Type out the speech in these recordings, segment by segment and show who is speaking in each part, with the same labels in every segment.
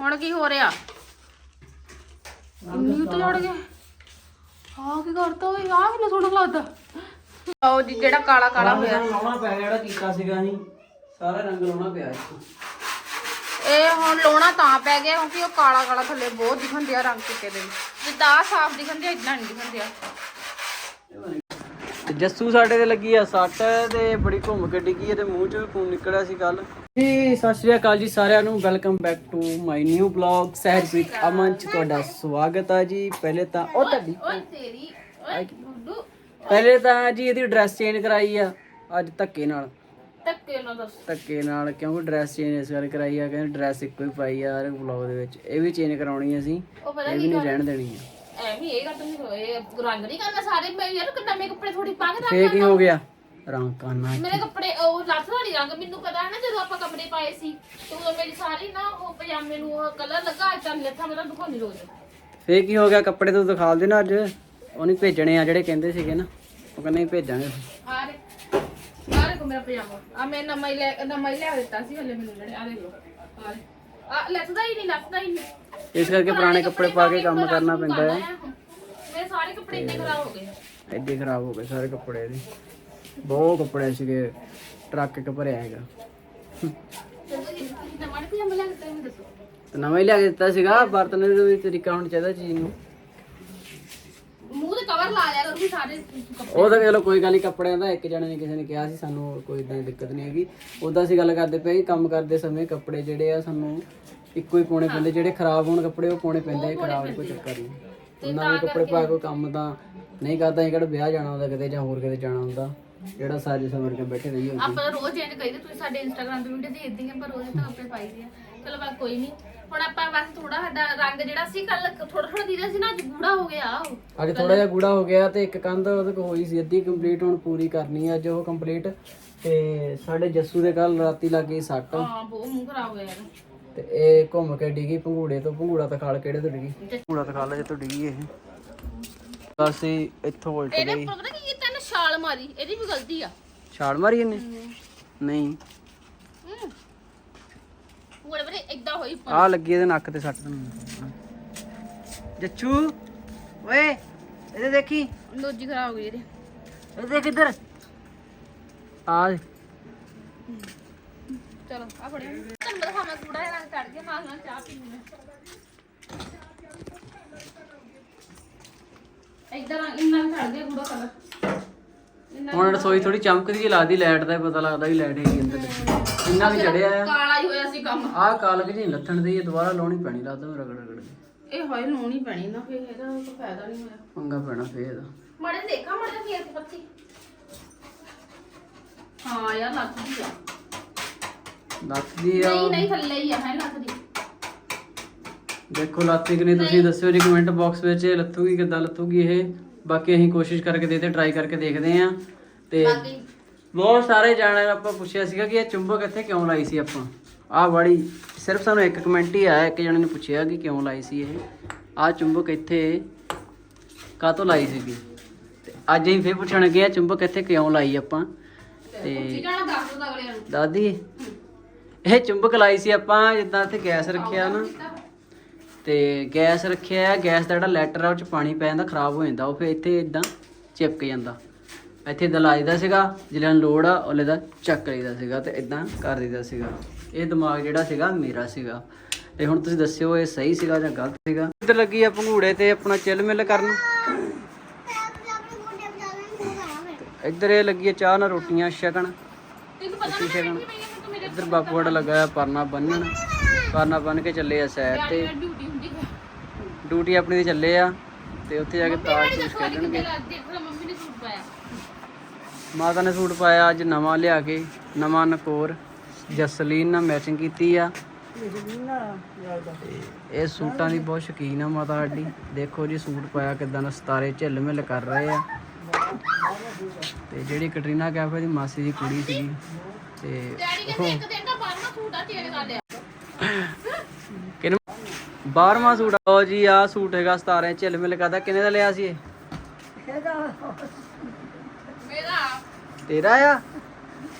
Speaker 1: ਹੁਣ ਕੀ ਹੋ ਰਿਹਾ? ਇੰਨੀ ਉੱਤੇ ਚੜ ਗਿਆ। ਆ ਕੀ ਕਰਤਾ ਓਏ? ਆ ਕਿੰਨਾ ਸੋਹਣਾ ਲੱਗਦਾ। ਆਓ ਜੀ ਜਿਹੜਾ ਕਾਲਾ ਕਾਲਾ ਹੋਇਆ।
Speaker 2: ਲਾਉਣਾ ਪਿਆ ਜਿਹੜਾ ਕੀਤਾ ਸੀਗਾ ਅਸੀਂ ਸਾਰਾ ਰੰਗ ਲਾਉਣਾ ਪਿਆ ਇੱਥੋਂ
Speaker 1: ਇਹ ਹੁਣ ਲੋਣਾ ਤਾਂ ਪੈ ਗਿਆ ਕਿਉਂਕਿ ਉਹ ਕਾਲਾ ਕਾਲਾ ਥੱਲੇ ਬਹੁਤ ਦਿਖਣ ਦਿਆ ਰੰਗ ਚਿੱਟੇ ਦੇ ਜਿੱਦਾਂ ਆਹ ਸਾਫ਼ ਦਿਖਣ ਦਿਆ ਇਦਾਂ ਨਹੀਂ ਦਿਖਣ ਦਿਆ
Speaker 2: ਤੇ ਜੱਸੂ ਸਾਡੇ ਤੇ ਲੱਗੀ ਆ ਸੱਟ ਤੇ ਬੜੀ ਘੁੰਮ ਕੇ ਡਿੱਗੀ ਤੇ ਮੂੰਹ ਚੋਂ ਵੀ ਖੂਨ ਨਿਕਲਿਆ ਸੀ ਕੱਲ ਜੀ ਸਤਿ ਸ਼੍ਰੀ ਅਕਾਲ ਜੀ ਸਾਰਿਆਂ ਨੂੰ। Welcome back to my new blog Sahajpreet Aman ਚ ਤੁਹਾਡਾ ਸਵਾਗਤ ਆ ਜੀ। ਪਹਿਲੇ ਤਾਂ ਉਹ ਤੁਹਾਡੀ
Speaker 1: ਤੇਰੀ ਓਏ ਗੁੱਡੂ
Speaker 2: ਪਹਿਲੇ ਤਾਂ ਜੀ ਇਹਦੀ ਡਰੈਸ ਚੇਂਜ ਕਰਾਈ ਆ ਅੱਜ ਧੱਕੇ ਨਾਲ।
Speaker 1: ਧੱਕੇ ਨਾ ਦੱਸ।
Speaker 2: ਧੱਕੇ ਨਾਲ ਕਿਉਂਕਿ ਡਰੈਸ ਚੇਂਜ ਇਸ ਵਾਰ ਕਰਾਈ ਆ ਕਹਿੰਦੇ ਡਰੈਸ ਇੱਕੋ ਹੀ ਪਾਈ ਆ ਹਰ ਵਲੌਗ ਦੇ ਵਿੱਚ। ਇਹ ਵੀ ਚੇਂਜ ਕਰਾਉਣੀ ਆ ਅਸੀਂ
Speaker 1: ਉਹ ਪਤਾ
Speaker 2: ਇਹ ਵੀ ਨਹੀਂ ਰਹਿਣ ਦੇਣੀ ਆ।
Speaker 1: ਐਵੇਂ ਇਹ ਕਰ ਤੂੰ ਇਹ ਰੰਗ ਨਹੀਂ ਕਰਨਾ ਸਾਰੇ। ਮੈਂ ਯਾਰ ਨਵੇਂ ਕੱਪੜੇ ਥੋੜੀ ਪਾ ਕੇ ਰੱਖ
Speaker 2: ਫੇਰ ਕੀ ਹੋ ਗਿਆ? ਰੰਗ ਕਰਨਾ
Speaker 1: ਮੇਰੇ ਕੱਪੜੇ ਉਹ ਲੱਥ ਵਾਲੀ ਰੰਗ ਮੈਨੂੰ ਪਤਾ ਹੈ ਨਾ ਜਦੋਂ ਆਪਾਂ ਕੱਪੜੇ ਪਾਏ ਸੀ ਤੇ ਉਦੋਂ ਮੇਰੀ ਸਾਰੀ ਨਾ ਉਹ ਪਜਾਮੇ ਨੂੰ ਉਹ ਕਲਰ ਲੱਗਾ ਤਾਂ ਲੱਥਾ ਮੇਰਾ ਦਿਖਾਉਣੀ ਰੋਜ਼।
Speaker 2: ਫੇਰ ਕੀ ਹੋ ਗਿਆ? ਕੱਪੜੇ ਤੂੰ ਦਿਖਾ ਦੇ ਨਾ ਅੱਜ। ਉਹ ਨਹੀਂ ਭੇਜਣੇ ਆ ਜਿਹੜੇ ਕਹਿੰਦੇ ਸੀਗੇ ਨਾ। ਉਹ ਕਹਿੰਦੇ ਨਹੀਂ ਭੇਜਾਂਗੇ।
Speaker 1: ਆ ਰੇ ਆ ਰੇ ਕੋ ਮੇਰਾ ਪਜਾਮਾ। ਆ ਮੈਂ ਹੀ ਲੈ ਨਵਾਂ ਹੀ ਲਿਆ ਦਿੱਤਾ ਸੀ ਹਲੇ ਮੈਨੂੰ ਜਿਹੜੇ ਆ ਦੇਖ ਲੋ ਆ ਰੇ ਆ ਲੱਥਦਾ ਹੀ ਨਹੀਂ ਲੱਥਦਾ ਹੀ ਨਹੀਂ।
Speaker 2: ਇਸ ਕਰਕੇ ਪੁਰਾਣੇ ਕੱਪੜੇ ਪਾ ਕੇ ਕੰਮ ਕਰਨਾ ਪੈਂਦਾ ਹੈ।
Speaker 1: ਮੇਰੇ ਸਾਰੇ ਕੱਪੜੇ ਇੰਨੇ ਖਰਾਬ ਹੋ ਗਏ।
Speaker 2: ਐਡੇ ਖਰਾਬ ਹੋ ਗਏ ਸਾਰੇ ਕੱਪੜੇ ਇਹਦੇ। ਬਹੁਤ ਕੱਪੜੇ ਸੀਗੇ ਟਰੱਕ ਇੱਕ ਭਰਿਆ ਹੈਗਾ।
Speaker 1: ਤੇ ਨਵਾਂ ਲਿਆ
Speaker 2: ਹੀ ਕੇ ਦਿੱਤਾ ਸੀਗਾ ਵਰਤਣ ਦਾ ਵੀ ਤਰੀਕਾ ਹੋਣਾ ਚਾਹੀਦਾ ਚੀਜ਼ ਨੂੰ।
Speaker 1: ਮੂੰਹ ਤੇ ਕਵਰ ਲਾ ਲਿਆ ਕਰੋ ਵੀ ਸਾਰੇ ਕੱਪੜੇ।
Speaker 2: ਉਹ ਤਾਂ ਚਲੋ ਕੋਈ ਗੱਲ ਨਹੀਂ ਕੱਪੜਿਆਂ ਦਾ ਇੱਕ ਜਣੇ ਨੇ ਕਿਸੇ ਨੇ ਕਿਹਾ ਸੀ ਸਾਨੂੰ ਕੋਈ ਇਦਾਂ ਦੀ ਦਿੱਕਤ ਨਹੀਂ ਹੈਗੀ। ਉਦਾਂ ਅਸੀਂ ਗੱਲ ਕਰਦੇ ਪਏ ਸੀ, ਕੰਮ ਕਰਦੇ ਸਮੇਂ ਕੱਪੜੇ ਜਿਹੜੇ ਆ ਸਾਨੂੰ ਇੱਕੋ ਹੀ ਪਾਉਣੇ ਪੈਂਦੇ ਜਿਹੜੇ ਖਰਾਬ ਹੋਣ ਕੱਪੜੇ ਉਹ ਪਾਉਣੇ ਪੈਂਦੇ ਆ ਖਰਾਬ ਕੋਈ ਚੱਕਰ ਨਹੀਂ ਨਵੇਂ ਕੱਪੜੇ ਪਾ ਕੇ ਕੋਈ ਕੰਮ ਤਾਂ ਨਹੀਂ ਕਰਦਾ ਅਸੀਂ ਕਿਹੜਾ ਵਿਆਹ ਜਾਣਾ ਹੁੰਦਾ ਕਿਤੇ ਜਾਂ ਹੋਰ ਕਿਤੇ ਜਾਣਾ ਹੁੰਦਾ। ਜਿਹੜਾ ਸਾਰੀ ਸਮਰ ਕੇ ਬੈਠੇ ਰਹੀਏ
Speaker 1: ਆਪਾਂ ਤਾਂ ਰੋਜ਼ ਚੇਂਜ ਕਰੀਦੇ ਤੁਸੀਂ ਸਾਡੇ ਇੰਸਟਾਗ੍ਰam ਤੇ ਵੀਡੀਓ ਦੇਖਦੇ ਆ ਪਰ ਰੋਜ਼ ਤਾਂ ਆਪਣੇ ਪਾਈ ਦੇ ਆ। ਚਲੋ ਬਸ ਕੋਈ ਨਹੀਂ ਹੁਣ ਆਪਾਂ ਬਸ ਥੋੜਾ ਸਾਡਾ ਰੰਗ ਜਿਹੜਾ ਸੀ ਕੱਲ ਥੋੜਾ ਥੋੜਾ ਦੀਦਾ ਸੀ ਨਾ ਅੱਜ ਗੂੜਾ ਹੋ ਗਿਆ ਉਹ
Speaker 2: ਅੱਜ ਥੋੜਾ ਜਿਹਾ ਗੂੜਾ ਹੋ ਗਿਆ ਤੇ ਇੱਕ ਕੰਧ ਉਹਦੇ ਕੋਲ ਹੋਈ ਸੀ ਅੱਧੀ ਕੰਪਲੀਟ ਹੁਣ ਪੂਰੀ ਕਰਨੀ ਆ ਅੱਜ ਉਹ ਕੰਪਲੀਟ ਤੇ ਸਾਡੇ ਜੱਸੂ ਦੇ ਕੱਲ ਰਾਤੀ ਲੱਗੀ ਸੱਟ।
Speaker 1: ਹਾਂ ਬਹੁਤ ਮੂੰਹ ਖਰਾਬ ਹੋ ਗਿਆ ਯਾਰ
Speaker 2: ਤੇ ਇਹ ਘੁੰਮ ਕੇ ਡਿੱਗੀ ਪੰਗੂੜੇ ਤੋਂ। ਪੰਗੂੜਾ ਤਾਂ ਖਾਲ ਕਿਹੜੇ ਤੋਂ ਡਿੱਗੀ? ਪੰਗੂੜਾ ਤਾਂ ਖਾਲ ਜੇ ਤੋਂ ਡਿੱਗੀ ਇਹ। ਬਸ ਇੱਥੋਂ ਉਲਟ ਗਈ।
Speaker 1: ਕੀ ਛਾਲ ਮਾਰੀ ਇਹਦੀ ਵੀ ਗਲਤੀ ਆ।
Speaker 2: ਛਾਲ ਮਾਰੀ ਇਹਨੇ? ਨਹੀਂ।
Speaker 1: ਹੂੰ। ਉਹ ਬਰੇ ਇਦਾਂ ਹੋਈ
Speaker 2: ਆ ਲੱਗੀ ਇਹਦੇ ਨੱਕ ਤੇ ਸੱਟ ਜੱਚੂ ਓਏ ਇਹਦੇ ਦੇਖੀ?
Speaker 1: ਲੋਜੀ ਖਰਾਬ ਹੋ ਗਈ ਇਹਦੀ।
Speaker 2: ਇਹ ਦੇਖ ਇੱਧਰ। ਆ।
Speaker 1: ਚਲੋ ਆ ਫੜਿਓ ਤੁਹਾਨੂੰ ਦਿਖਾ ਮੈਂ ਕੂੜਾ ਜਿਹਾ ਰੰਗ ਕੱਢ ਕੇ ਨਾਲ ਨਾਲ ਚਾਹ ਪੀਣੀ ਇਦਾਂ ਰੰਗ ਇੰਨਾ ਕੱਢ ਦੇ ਕੂੜਾ ਕਲਰ
Speaker 2: ਹੁਣ ਰਸੋਈ ਥੋੜੀ ਚਮਕਦੀ ਜਿਹੀ ਲੱਗਦੀ ਲਾਈਟ ਦਾ ਹੀ ਪਤਾ ਲੱਗਦਾ ਵੀ ਲਾਈਟ ਹੈਗੀ ਅੰਦਰ। ਲੱਗੀ। ਇੰਨਾ ਵੀ ਚੜਿਆ ਆ।
Speaker 1: ਕਾਲਾ ਹੀ ਹੋਇਆ ਸੀ ਕੰਮ।
Speaker 2: ਆਹ ਕਾਲਕ ਜੀ ਲੱਥਣ ਦੀ ਇਹ ਦੁਬਾਰਾ ਲਾਉਣੀ ਪੈਣੀ ਲੱਗਦਾ ਮੇਰਾ ਰਗੜ ਰਗੜ ਕੇ।
Speaker 1: ਇਹ ਹੋਏ ਲਾਉਣੀ ਪੈਣੀ ਨਾ ਫੇਰ ਇਹਦਾ ਕੋਈ ਫਾਇਦਾ ਨਹੀਂ ਹੋਇਆ।
Speaker 2: ਪੰਗਾ ਪੈਣਾ ਫੇਰ ਇਹਦਾ।
Speaker 1: ਮੜੇ ਦੇਖਾ ਮੜੇ ਫੇਰ ਤੇ ਪੱਤੀ। ਹਾਂ ਯਾਰ ਲੱਥਦੀ ਆ।
Speaker 2: ਲੱਥਦੀ ਆ।
Speaker 1: ਨਹੀਂ ਨਹੀਂ ਥੱਲੇ ਹੀ ਆ ਹੈ ਲੱਥਦੀ।
Speaker 2: ਦੇਖੋ ਲੱਥੀ ਕਿ ਨਹੀਂ ਤੁਸੀਂ ਦੱਸਿਓ ਜੀ ਕਮੈਂਟ ਬਾਕਸ ਵਿੱਚ ਇਹ ਲੱਥੂਗੀ ਕਿੱਦਾਂ ਲੱਥੂਗੀ ਇਹ। ਬਾਕੀ ਅਸੀਂ ਕੋਸ਼ਿਸ਼ ਕਰਕੇ ਦੇਖਦੇ ਟਰਾਈ ਕਰਕੇ ਦੇਖਦੇ ਆਂ ਤੇ
Speaker 1: ਬਾਕੀ
Speaker 2: ਬਹੁਤ ਸਾਰੇ ਜਾਣਿਆਂ ਆਪਾਂ ਪੁੱਛਿਆ ਸੀਗਾ ਕਿ ਇਹ ਚੁੰਬਕ ਇੱਥੇ ਕਿਉਂ ਲਾਈ ਸੀ ਆਪਾਂ? ਆਹ ਬੜੀ ਸਿਰਫ ਸਾਨੂੰ ਇੱਕ ਕਮੈਂਟ ਹੀ ਆਇਆ ਇੱਕ ਜਣੇ ਨੇ ਪੁੱਛਿਆ ਕਿ ਕਿਉਂ ਲਾਈ ਸੀ ਇਹ। ਆਹ ਚੁੰਬਕ ਇੱਥੇ ਕਾਹਤੋਂ ਲਾਈ ਸੀਗੀ? ਤੇ ਅੱਜ ਅਸੀਂ ਫੇਰ ਪੁੱਛਣ ਲੱਗੇ ਆ ਚੁੰਬਕ ਇੱਥੇ ਕਿਉਂ ਲਾਈ ਆਪਾਂ? ਤੇ
Speaker 1: ਕੀ ਜਾਣਾ ਦੱਸ ਦੋ ਅਗਲੇ ਨੂੰ।
Speaker 2: ਦਾਦੀ ਇਹ ਚੁੰਬਕ ਲਾਈ ਸੀ ਆਪਾਂ ਜਿੱਦਾਂ ਇੱਥੇ ਗੈਸ ਰੱਖਿਆ ਨਾ। ਤੇ ਗੈਸ ਰੱਖਿਆ ਹੈ ਗੈਸ ਦਾ ਜਿਹੜਾ ਲੈਟਰ ਆ ਉਹ ਚ ਪਾਣੀ ਪੈ ਜਾਂਦਾ ਖਰਾਬ ਹੋ ਜਾਂਦਾ ਉਹ ਫਿਰ ਇੱਥੇ ਇਦਾਂ ਚਿਪਕ ਜਾਂਦਾ। ਇੱਥੇ ਦਲਾਈਦਾ ਸੀਗਾ ਜਿਹੜਾ ਲੋੜ ਆ ਉਹਲੇ ਦਾ ਚੱਕ ਲਈਦਾ ਸੀਗਾ ਤੇ ਇਦਾਂ ਕਰ ਦਈਦਾ ਸੀਗਾ। ਇਹ ਦਿਮਾਗ ਜਿਹੜਾ ਸੀਗਾ ਮੇਰਾ ਸੀਗਾ। ਤੇ ਹੁਣ ਤੁਸੀਂ ਦੱਸਿਓ ਇਹ ਸਹੀ ਸੀਗਾ ਜਾਂ ਗਲਤ ਸੀਗਾ? ਇੱਧਰ ਲੱਗੀ ਆ ਭੰਗੂੜੇ ਤੇ ਆਪਣਾ ਚਿਲ ਮਿਲ ਕਰਨ। ਇੱਧਰ ਇਹ ਲੱਗੀ ਆ ਚਾਹ ਨਾਲ ਰੋਟੀਆਂ ਛਕਣ
Speaker 1: ਤੈਨੂੰ ਪਤਾ
Speaker 2: ਰੋਟੀ ਛਕਣ ਇੱਧਰ ਬਾਪੂ ਵੜ ਲੱਗਾ ਆ ਪਰਨਾ ਬੰਨਣ। ਪਰਨਾ ਬੰਨ ਕੇ ਚੱਲੇ ਆ ਸਾਈਡ ਤੇ।
Speaker 1: ਡਿਊਟੀ
Speaker 2: ਆਪਣੀ ਤੇ ਚੱਲੇ ਆ ਤੇ ਉੱਥੇ ਜਾ ਕੇ ਤਾਸ਼ ਤੂਸ਼ ਖੇਡਣਗੇ
Speaker 1: ਮੰਮੀ ਨੇ ਸੂਟ ਪਾਇਆ।
Speaker 2: ਮਾਤਾ ਨੇ ਸੂਟ ਪਾਇਆ ਅੱਜ ਨਵਾਂ ਲਿਆ ਕੇ ਨਵਾਂ ਨਕੋਰ ਜਸਲੀਨ ਨਾਲ ਮੈਚਿੰਗ ਕੀਤੀ ਆ। ਤੇ ਇਹ ਸੂਟਾਂ ਦੀ ਬਹੁਤ ਸ਼ੌਕੀਨ ਆ ਮਾਤਾ ਸਾਡੀ। ਦੇਖੋ ਜੀ ਸੂਟ ਪਾਇਆ ਕਿਦਾਂ ਦਾ ਸਤਾਰੇ ਝਿੱਲ ਮਿਲ ਕਰ ਰਹੇ ਆ। ਤੇ ਜਿਹੜੀ ਕਟਰੀਨਾ ਕੈਫੇ ਦੀ ਮਾਸੀ ਦੀ ਕੁੜੀ ਸੀਗੀ ਤੇ
Speaker 1: ਕਹਿੰਦੇ
Speaker 2: 12ਵਾਂ ਸੂਟ ਆ। ਜੀ ਆ ਸੂਟ ਹੈਗਾ ਸਤਾਰੇ ਝਿੱਲ ਮਿਲ ਕਰਦਾ। ਕਿੰਨੇ ਦਾ ਲਿਆ ਸੀ ਇਹ?
Speaker 1: ਮੇਰਾ?
Speaker 2: ਤੇਰਾ ਆ?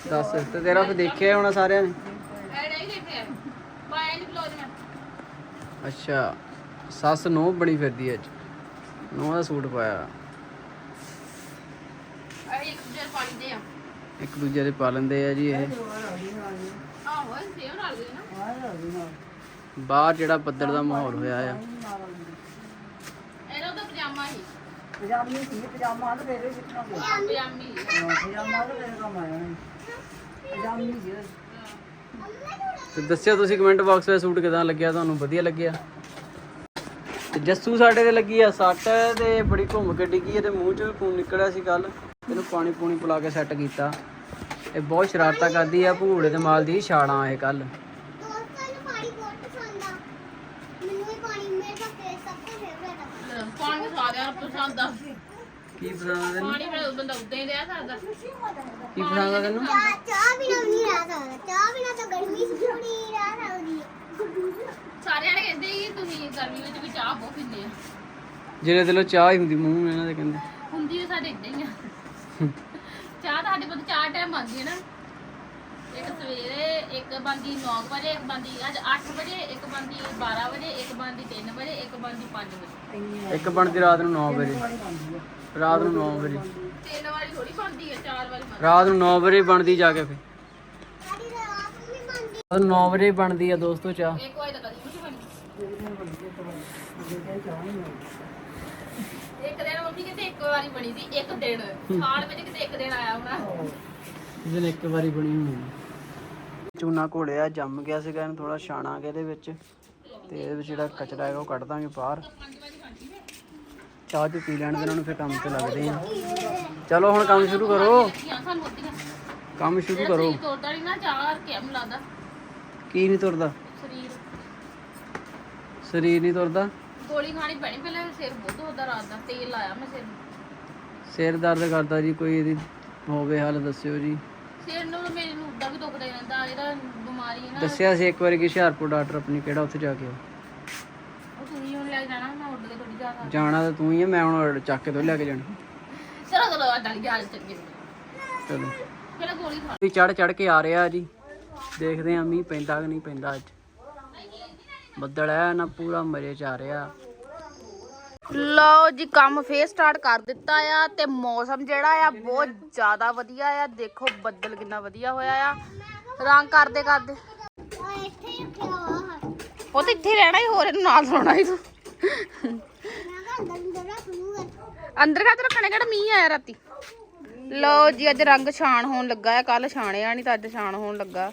Speaker 2: ਦੱਸ ਤੇ ਤੇਰਾ ਫਿਰ ਦੇਖਿਆ ਹੋਣਾ ਸਾਰਿਆਂ ਨੇ?
Speaker 1: ਐ ਨਹੀਂ ਦੇਖਿਆ। ਪਾਇਆ ਨਹੀਂ ਬਲੌਗ ਮੈਂ।
Speaker 2: ਅੱਛਾ ਸੱਸ ਨੂੰ ਬਣੀ ਫਿਰਦੀ ਅੱਜ। ਨੂੰਹ ਦਾ ਸੂਟ ਪਾਇਆ।
Speaker 1: ਇੱਕ ਦੂਜੇ ਨੂੰ ਪਾਣੀ ਦੇ ਆ।
Speaker 2: ਇੱਕ ਦੂਜੇ ਦੇ ਪਾ ਲੈਂਦੇ ਆ ਜੀ ਇਹ।
Speaker 1: ਆਹੋ ਸੇਮ ਨਾਲ ਗਈ ਨਾ।
Speaker 2: ਬਾਹਰ ਜਿਹੜਾ ਬੱਦਲ ਦਾ ਮਾਹੌਲ ਹੋਇਆ ਆ।
Speaker 1: ਇਹਦਾ ਤਾਂ ਪਜਾਮਾ ਹੀ।
Speaker 3: ਪਜਾਮੀ ਸੀ ਪਜਾਮਾ ਤੇ ਫੇਰ ਕਿੱਥੋਂ ਗਿਆ
Speaker 1: ਪਜਾਮੀ
Speaker 3: ਪਜਾਮਾ ਤੇ ਫੇਰ ਕੰਮ ਆਇਆ ਨਹੀਂ। ਪਜਾਮੀ ਸੀ।
Speaker 2: ਤੇ ਦੱਸਿਓ ਤੁਸੀਂ ਕਮੈਂਟ ਬਾਕਸ ਵਿੱਚ ਸੂਟ ਕਿਦਾਂ ਲੱਗਿਆ ਤੁਹਾਨੂੰ ਵਧੀਆ ਲੱਗਿਆ? ਤੇ ਜੱਸੂ ਸਾਡੇ ਤੇ ਲੱਗੀ ਆ ਸੱਟ ਤੇ ਬੜੀ ਘੁੰਮ ਕੇ ਡਿੱਗੀ ਇਹਦੇ ਮੂੰਹ ਚੋਂ ਵੀ ਖੂਨ ਨਿਕਲਿਆ ਸੀ ਕੱਲ ਇਹਨੂੰ ਪਾਣੀ ਪੂਣੀ ਪਿਲਾ ਕੇ ਸੈੱਟ ਕੀਤਾ। ਇਹ ਬਹੁਤ ਸ਼ਰਾਰਤਾਂ ਕਰਦੀ ਆ ਭੂੜੇ ਤੇ ਮਾਲ ਦੀ ਛਾਲਾਂ ਇਹ ਕੱਲ
Speaker 4: ਦੋਸਤਾਂ ਨੂੰ ਪਾਣੀ ਬਹੁਤ ਪਸੰਦ ਆ ਮੈਨੂੰ ਵੀ ਪਾਣੀ ਮੇਰਾ ਫੇਵ ਸਭ ਤੋਂ ਫੇਵਰੇਟ ਆ
Speaker 1: ਪਾਣੀ
Speaker 2: ਕੀ ਆ ਤੈਨੂੰ?
Speaker 1: ਪਾਣੀ ਬੰਦਾ ਉੱਤੇ ਹੀ ਰਿਹਾ ਸਕਦਾ।
Speaker 2: ਕੀ ਪਸੰਦ ਆ ਤੈਨੂੰ?
Speaker 4: ਚਾਹ ਚਾਹ ਬਿਨਾ ਨਹੀਂ ਰਹਿ ਸਕਦਾ। ਚਾਹ ਬਿਨਾ ਤਾਂ ਗਰਮੀ ਥੋੜੀ ਰਹਿ ਸਕਦੀ।
Speaker 1: ਸਾਰਿਆਂ ਨੇ ਕਹਿੰਦੇ ਕਿ ਤੁਸੀਂ ਗਰਮੀ ਵਿੱਚ ਵੀ ਚਾਹ ਬਹੁਤ ਪੀਂਦੇ ਆ
Speaker 2: ਜਿਹੜੇ ਦਿਲੋਂ ਚਾਹ ਹੀ ਹੁੰਦੀ ਮੂੰਹ ਨੂੰ ਇਹਨਾਂ ਦੇ ਕਹਿੰਦੇ।
Speaker 1: ਹੁੰਦੀ ਤਾਂ ਸਾਡੇ ਇਦਾਂ ਹੀ ਆ। ਚਾਹ ਤਾਂ ਸਾਡੇ ਕੋਲ ਚਾਰ ਟਾਈਮ ਆਉਂਦੀ ਹੈ ਨਾ। ਇੱਕ ਸਵੇਰੇ ਇੱਕ ਬੰਦੀ 9 ਵਜੇ ਇੱਕ ਬੰਦੀ ਅੱਜ 8 ਵਜੇ ਇੱਕ ਬੰਦੀ 12 ਵਜੇ ਇੱਕ ਬੰਦੀ 3 ਵਜੇ ਇੱਕ ਬੰਦੀ 5 ਵਜੇ।
Speaker 2: ਇੱਕ ਬਣਦੀ ਰਾਤ ਨੂੰ 9 ਵਜੇ। ਰਾਤ ਨੂੰ 9 ਵਜੇ।
Speaker 1: ਤਿੰਨ ਵਾਰੀ ਥੋੜੀ ਬੰਦੀ ਹੈ ਚਾਰ ਵਾਰੀ ਬਣਦੀ
Speaker 2: ਰਾਤ ਨੂੰ 9 ਵਜੇ ਬਣਦੀ ਜਾ ਕੇ ਫਿਰ।
Speaker 4: ਸਾਡੀ ਰਾਤ ਨੂੰ ਵੀ ਮੰਦੀ
Speaker 2: ਰਾਤ ਨੂੰ 9 ਵਜੇ ਬਣਦੀ ਆ ਦੋਸਤੋ ਚਾਹ।
Speaker 1: ਇੱਕ ਵਾਰੀ ਤਾਂ ਕਦੀ ਕੁਝ ਬਣੀ ਇੱਕ ਦਿਨ ਮੰਮੀ ਕਹਿੰਦੇ ਇੱਕ ਵਾਰੀ ਬਣੀ ਸੀ ਇੱਕ ਦਿਨ। ਸਾਲ ਵਿੱਚ ਕਿਤੇ ਇੱਕ ਦਿਨ ਆਇਆ ਹੋਣਾ।
Speaker 2: ਜਿਹਨ ਇੱਕ ਵਾਰੀ ਬਣੀ ਹੋਣੀ। ਚੂਨਾ ਘੋਲਿਆ ਜੰਮ ਗਿਆ ਸੀਗਾ ਇਹਨੂੰ ਥੋੜਾ ਛਾਣਾ ਕੇ ਇਹਦੇ ਵਿੱਚ ਤੇ ਇਹਦੇ ਵਿੱਚ ਜਿਹੜਾ ਕਚਰਾ ਹੈਗਾ ਉਹ ਕੱਢ ਦਾਂਗੇ ਬਾਹਰ। ਚਾਹ ਚੂ ਪੀ ਲੈਣ ਦੇ ਇਹਨਾਂ ਨੂੰ ਫਿਰ ਕੰਮ ਤੇ ਲੱਗਦੇ ਆ। ਚਲੋ ਹੁਣ ਕੰਮ ਸ਼ੁਰੂ ਕਰੋ। ਕੰਮ ਸ਼ੁਰੂ ਕਰੋ।
Speaker 1: ਸਰੀਰ ਤੋੜਦਾ ਨਹੀਂ ਨਾ ਚਾਹ ਕੇ
Speaker 2: ਨਹੀਂ ਤੁਰਦਾ
Speaker 1: ਸਰੀਰ।
Speaker 2: ਸਰੀਰ ਨਹੀਂ ਤੁਰਦਾ
Speaker 1: ਗੋਲੀ ਖਾਣੀ ਪੈਣੀ ਪਹਿਲਾਂ ਸਿਰ ਬਹੁਤ ਹੁੰਦਾ ਰਾਤ ਦਾ ਤੇਲ ਲਾਇਆ ਮੈਂ ਸਿਰ ਨੂੰ।
Speaker 2: ਸਿਰ ਦਰਦ ਕਰਦਾ ਜੀ ਕੋਈ ਇਹਦੀ ਹੋਵੇ ਹਾਲ ਦੱਸਿਓ ਜੀ।
Speaker 1: ਸਿਰ ਨੂੰ ਤਾਂ ਮੇਰੇ ਨੂੰ ਉਦਾਂ ਵੀ ਦੁਖਦਾ ਹੀ ਰਹਿੰਦਾ ਇਹਦਾ ਬਿਮਾਰੀ ਹੈ ਨਾ।
Speaker 2: ਦੱਸਿਆ ਸੀ ਇੱਕ ਵਾਰੀ ਕਿ ਹੁਸ਼ਿਆਰਪੁਰ ਡਾਕਟਰ ਆਪਣੀ ਕਿਹੜਾ ਉੱਥੇ ਜਾ ਕੇ ਆਓ।
Speaker 1: ਉਹ ਤੁਸੀਂ ਹੁਣ ਲੈ ਜਾਣਾ ਮੈਂ ਉੱਡ ਕੇ ਥੋੜੀ ਜਾ ਸਕਦੀ
Speaker 2: ਜਾਣਾ ਤਾਂ ਤੂੰ ਹੀ ਆ ਮੈਂ ਹੁਣ ਚੱਕ ਕੇ ਤੋਂ ਲੈ ਕੇ ਜਾਣਾ।
Speaker 1: ਚਲੋ ਚਲੋ ਅੱਡਾ ਚੱਲ ਗਏ
Speaker 2: ਚਲੋ।
Speaker 1: ਪਹਿਲਾਂ ਗੋਲੀ ਖਾ
Speaker 2: ਵੀ ਚੜ ਚੜ ਕੇ ਆ ਰਿਹਾ ਜੀ। ਦੇਖਦੇ ਆ ਮੀਂਹ ਪੈਂਦਾ ਕਿ ਨਹੀਂ ਪੈਂਦਾ ਅੱਜ। ਬੱਦਲ ਹੈ ਨਾ ਪੂਰਾ ਮਰੇ ਚ ਆ ਰਿਹਾ।
Speaker 1: ਲਓ ਜੀ, ਕੰਮ ਫੇਰ ਸਟਾਰਟ ਕਰ ਦਿੱਤਾ ਆ ਤੇ ਮੌਸਮ ਜਿਹੜਾ ਆ ਬਹੁਤ ਜ਼ਿਆਦਾ ਵਧੀਆ ਆ। ਦੇਖੋ, ਬੱਦਲ ਕਿੰਨਾ ਵਧੀਆ ਹੋਇਆ ਆ। ਰੰਗ ਕਰਦੇ ਕਰਦੇ। ਉਹ ਤਾਂ ਇੱਥੇ ਰਹਿਣਾ ਹੀ, ਹੋਰ ਇਹਨੂੰ ਨਾਲ ਸੌਣਾ ਹੀ ਤੂੰ।
Speaker 4: ਅੰਦਰ ਅੰਦਰ
Speaker 1: ਕਾ ਰੱਖਣੇ, ਕਿਹੜਾ ਮੀਂਹ ਆਇਆ ਰਾਤੀ? ਲਓ ਜੀ, ਅੱਜ ਰੰਗ ਛਾਣ ਹੋਣ ਲੱਗਾ ਆ। ਕੱਲ ਛਾਣਿਆ ਨਹੀਂ ਤਾਂ ਅੱਜ ਛਾਣ ਹੋਣ ਲੱਗਾ।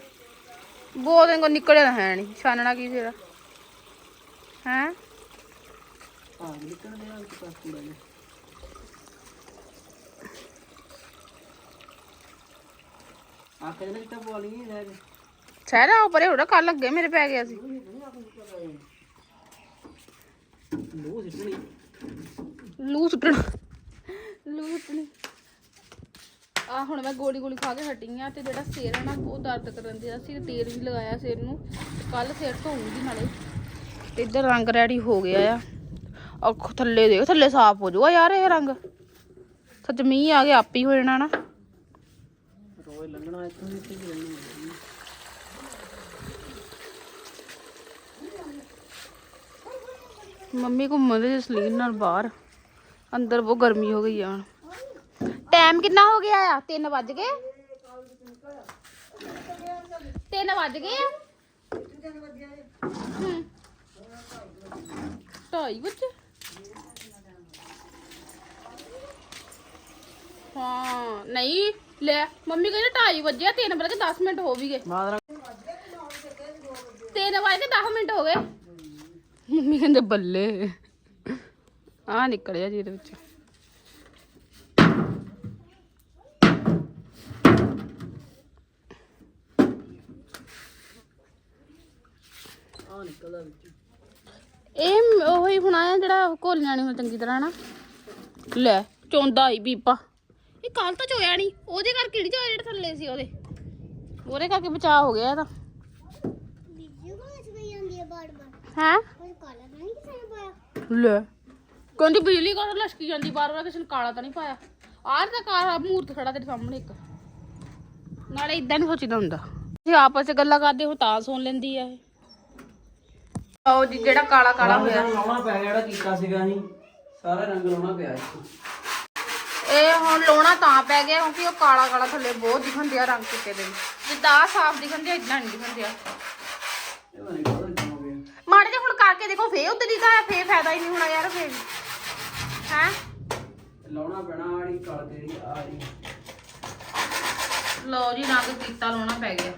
Speaker 1: ਬਹੁਤ ਦਿਨ ਕੋ ਨਿਕਲਿਆ ਹੈ ਨਹੀਂ ਛਾਨਣਾ ਕੀ ਸੀਗਾ ਹੈ?
Speaker 2: ਆਖੇ ਨਾ ਕਿਤਾ ਪਵਾ ਲਈ ਰਹਿ ਗਏ
Speaker 1: ਸਹਿਰਾ ਉਪਰੇ ਹੋੜਾ ਕੱਲ ਅੱਗੇ ਮੇਰੇ ਪੈ ਗਿਆ ਸੀ
Speaker 2: ਲੋ ਸਿੱਟਣੀ।
Speaker 1: ਲੂ ਸੁੱਟਣਾ। ਲੂ ਸੁੱਟਣੀ। ਆ ਹੁਣ ਮੈਂ ਗੋਲੀ ਗੋਲੀ ਖਾ ਕੇ ਹਟੀ ਆ ਤੇ ਜਿਹੜਾ ਸਿਰ ਹੈ ਨਾ ਉਹ ਦਰਦ ਕਰਨ ਦਿਆ ਸੀ ਤੇ ਤੇਲ ਵੀ ਲਗਾਇਆ ਸਿਰ ਨੂੰ। ਕੱਲ ਸਿਰ ਧੋਊਂਗੀ ਨਾਲੇ। ਤੇ ਇੱਧਰ ਰੰਗ ਰੈਡੀ ਹੋ ਗਿਆ ਆ। ਅੱਖ ਥੱਲੇ ਦੇਖ ਥੱਲੇ ਸਾਫ਼ ਹੋ ਜਾਊਗਾ ਯਾਰ ਇਹ ਰੰਗ। ਸੱਚ ਮੀਂਹ ਆ ਗਿਆ ਆਪੀ ਹੋ ਜਾਣਾ ਨਾ।
Speaker 2: ਰੋਜ਼ ਲੰਘਣਾ ਇੱਥੋਂ ਦੀ ਇੱਥੇ ਹੀ ਰਹਿਣਾ।
Speaker 1: ਮੰਮੀ ਘੁੰਮਣ ਦੇ ਸਲੀਨ ਨਾਲ ਬਾਹਰ। ਅੰਦਰ ਬਹੁਤ ਗਰਮੀ ਹੋ ਗਈ ਆ ਟਾਈਮ ਕਿੰਨਾ ਹੋ ਗਿਆ ਆ? 3 ਵੱਜ ਗਏ। 3 ਵੱਜ ਗਏ ਆ। ਹੂੰ। ਢਾਈ ਵਜੇ। ਹਾਂ ਨਹੀਂ ਲੈ ਮੰਮੀ ਕਹਿੰਦੇ 2:30 ਵਜੇ 3 ਵਜੇ 10 ਮਿੰਟ ਹੋ ਵੀ ਗਏ।
Speaker 2: ਮਾਦਰਾ
Speaker 1: 3 ਵਜੇ 10 ਮਿੰਟ ਹੋ ਗਏ। ਮੰਮੀ ਕਹਿੰਦੇ ਬੱਲੇ। ਆ ਨਿਕਲਿਆ ਜੀ ਇਹਦੇ ਵਿੱਚ।
Speaker 2: ਆ ਨਿਕਲਦਾ ਵਿੱਚ।
Speaker 1: ਉਹੀ ਹੁਣ ਆਇਆ ਜਿਹੜਾ ਘੋਲੀਆਂ ਨਹੀਂ ਚੰਗੀ ਤਰ੍ਹਾਂ ਨਾ। ਲੈ ਚੋਂਦਾ ਹੀ ਬੀਪਾ ਇਹ ਕੱਲ ਤਾਂ ਚੋਇਆ ਨਹੀਂ ਉਹਦੇ ਕਰਕੇ ਨਹੀਂ ਚੋਇਆ ਜਿਹੜੇ ਥੱਲੇ ਸੀ ਉਹਦੇ? ਉਹਦੇ ਕਰਕੇ ਬਚਾਅ ਹੋ ਗਿਆ
Speaker 4: ਹੈ? ਤਾਂ
Speaker 1: ਲੈ ਕਹਿੰਦੀ ਬਿਜਲੀ ਕੋਲ ਲਸ਼ਕੀ ਜਾਂਦੀ ਬਾਰ ਬਾਰ ਕਿਸੇ ਨੇ ਕਾਲਾ ਤਾਂ ਨਹੀਂ ਪਾਇਆ। ਆਹ ਤਾਂ ਕਾਲਾ ਮੂਰਤ ਖੜਾ ਤੇਰੇ ਸਾਹਮਣੇ ਇੱਕ। ਨਾਲੇ ਇਦਾਂ ਨਹੀਂ ਸੋਚੀਦਾ ਹੁੰਦਾ। ਜੇ ਆਪਸ ਚ ਗੱਲਾਂ ਕਰਦੇ ਹੋ ਤਾਂ ਸੁਣ ਲੈਂਦੀ ਆ ਇਹ। ਆਓ ਜੀ ਜਿਹੜਾ ਕਾਲਾ ਕਾਲਾ ਹੋਇਆ।
Speaker 2: ਲਾਉਣਾ ਪਿਆ ਜਿਹੜਾ ਕੀਤਾ ਸੀਗਾ ਅਸੀਂ ਸਾਰਾ ਰੰਗ ਲਾਉਣਾ ਪਿਆ ਇੱਥੇ
Speaker 1: ਇਹ ਹੁਣ ਲਾਉਣਾ ਤਾਂ ਪੈ ਗਿਆ ਕਿਉਂਕਿ ਉਹ ਕਾਲਾ ਕਾਲਾ ਥੱਲੇ ਬਹੁਤ ਦਿਖਣ ਆ ਰੰਗ ਚਿੱਟੇ ਦੇ। ਜਿੱਦਾਂ ਆਹ ਸਾਫ਼ ਦਿਖਣ ਦਿਆ ਇਦਾਂ ਨਹੀਂ ਦਿਖਣ ਦਿਆ
Speaker 2: ਇਹ ਕਿਉਂ ਗਿਆ।
Speaker 1: ਮਾੜੇ ਜਿਹਾ ਹੁਣ ਕਰਕੇ ਦੇਖੋ ਫੇਰ ਉੱਤੇ ਦਿਖਾ ਫੇਰ ਫਾਇਦਾ ਹੀ ਨਹੀਂ ਹੋਣਾ ਯਾਰ ਫੇਰ। ਹੈ?
Speaker 2: ਲਾਉਣਾ ਪੈਣਾ ਆੜੀ ਕਾਲ ਤੇਰੀ ਆੜੀ
Speaker 1: ਲਓ ਜੀ ਰੰਗ ਕੀਤਾ ਲਾਉਣਾ ਪੈ ਗਿਆ।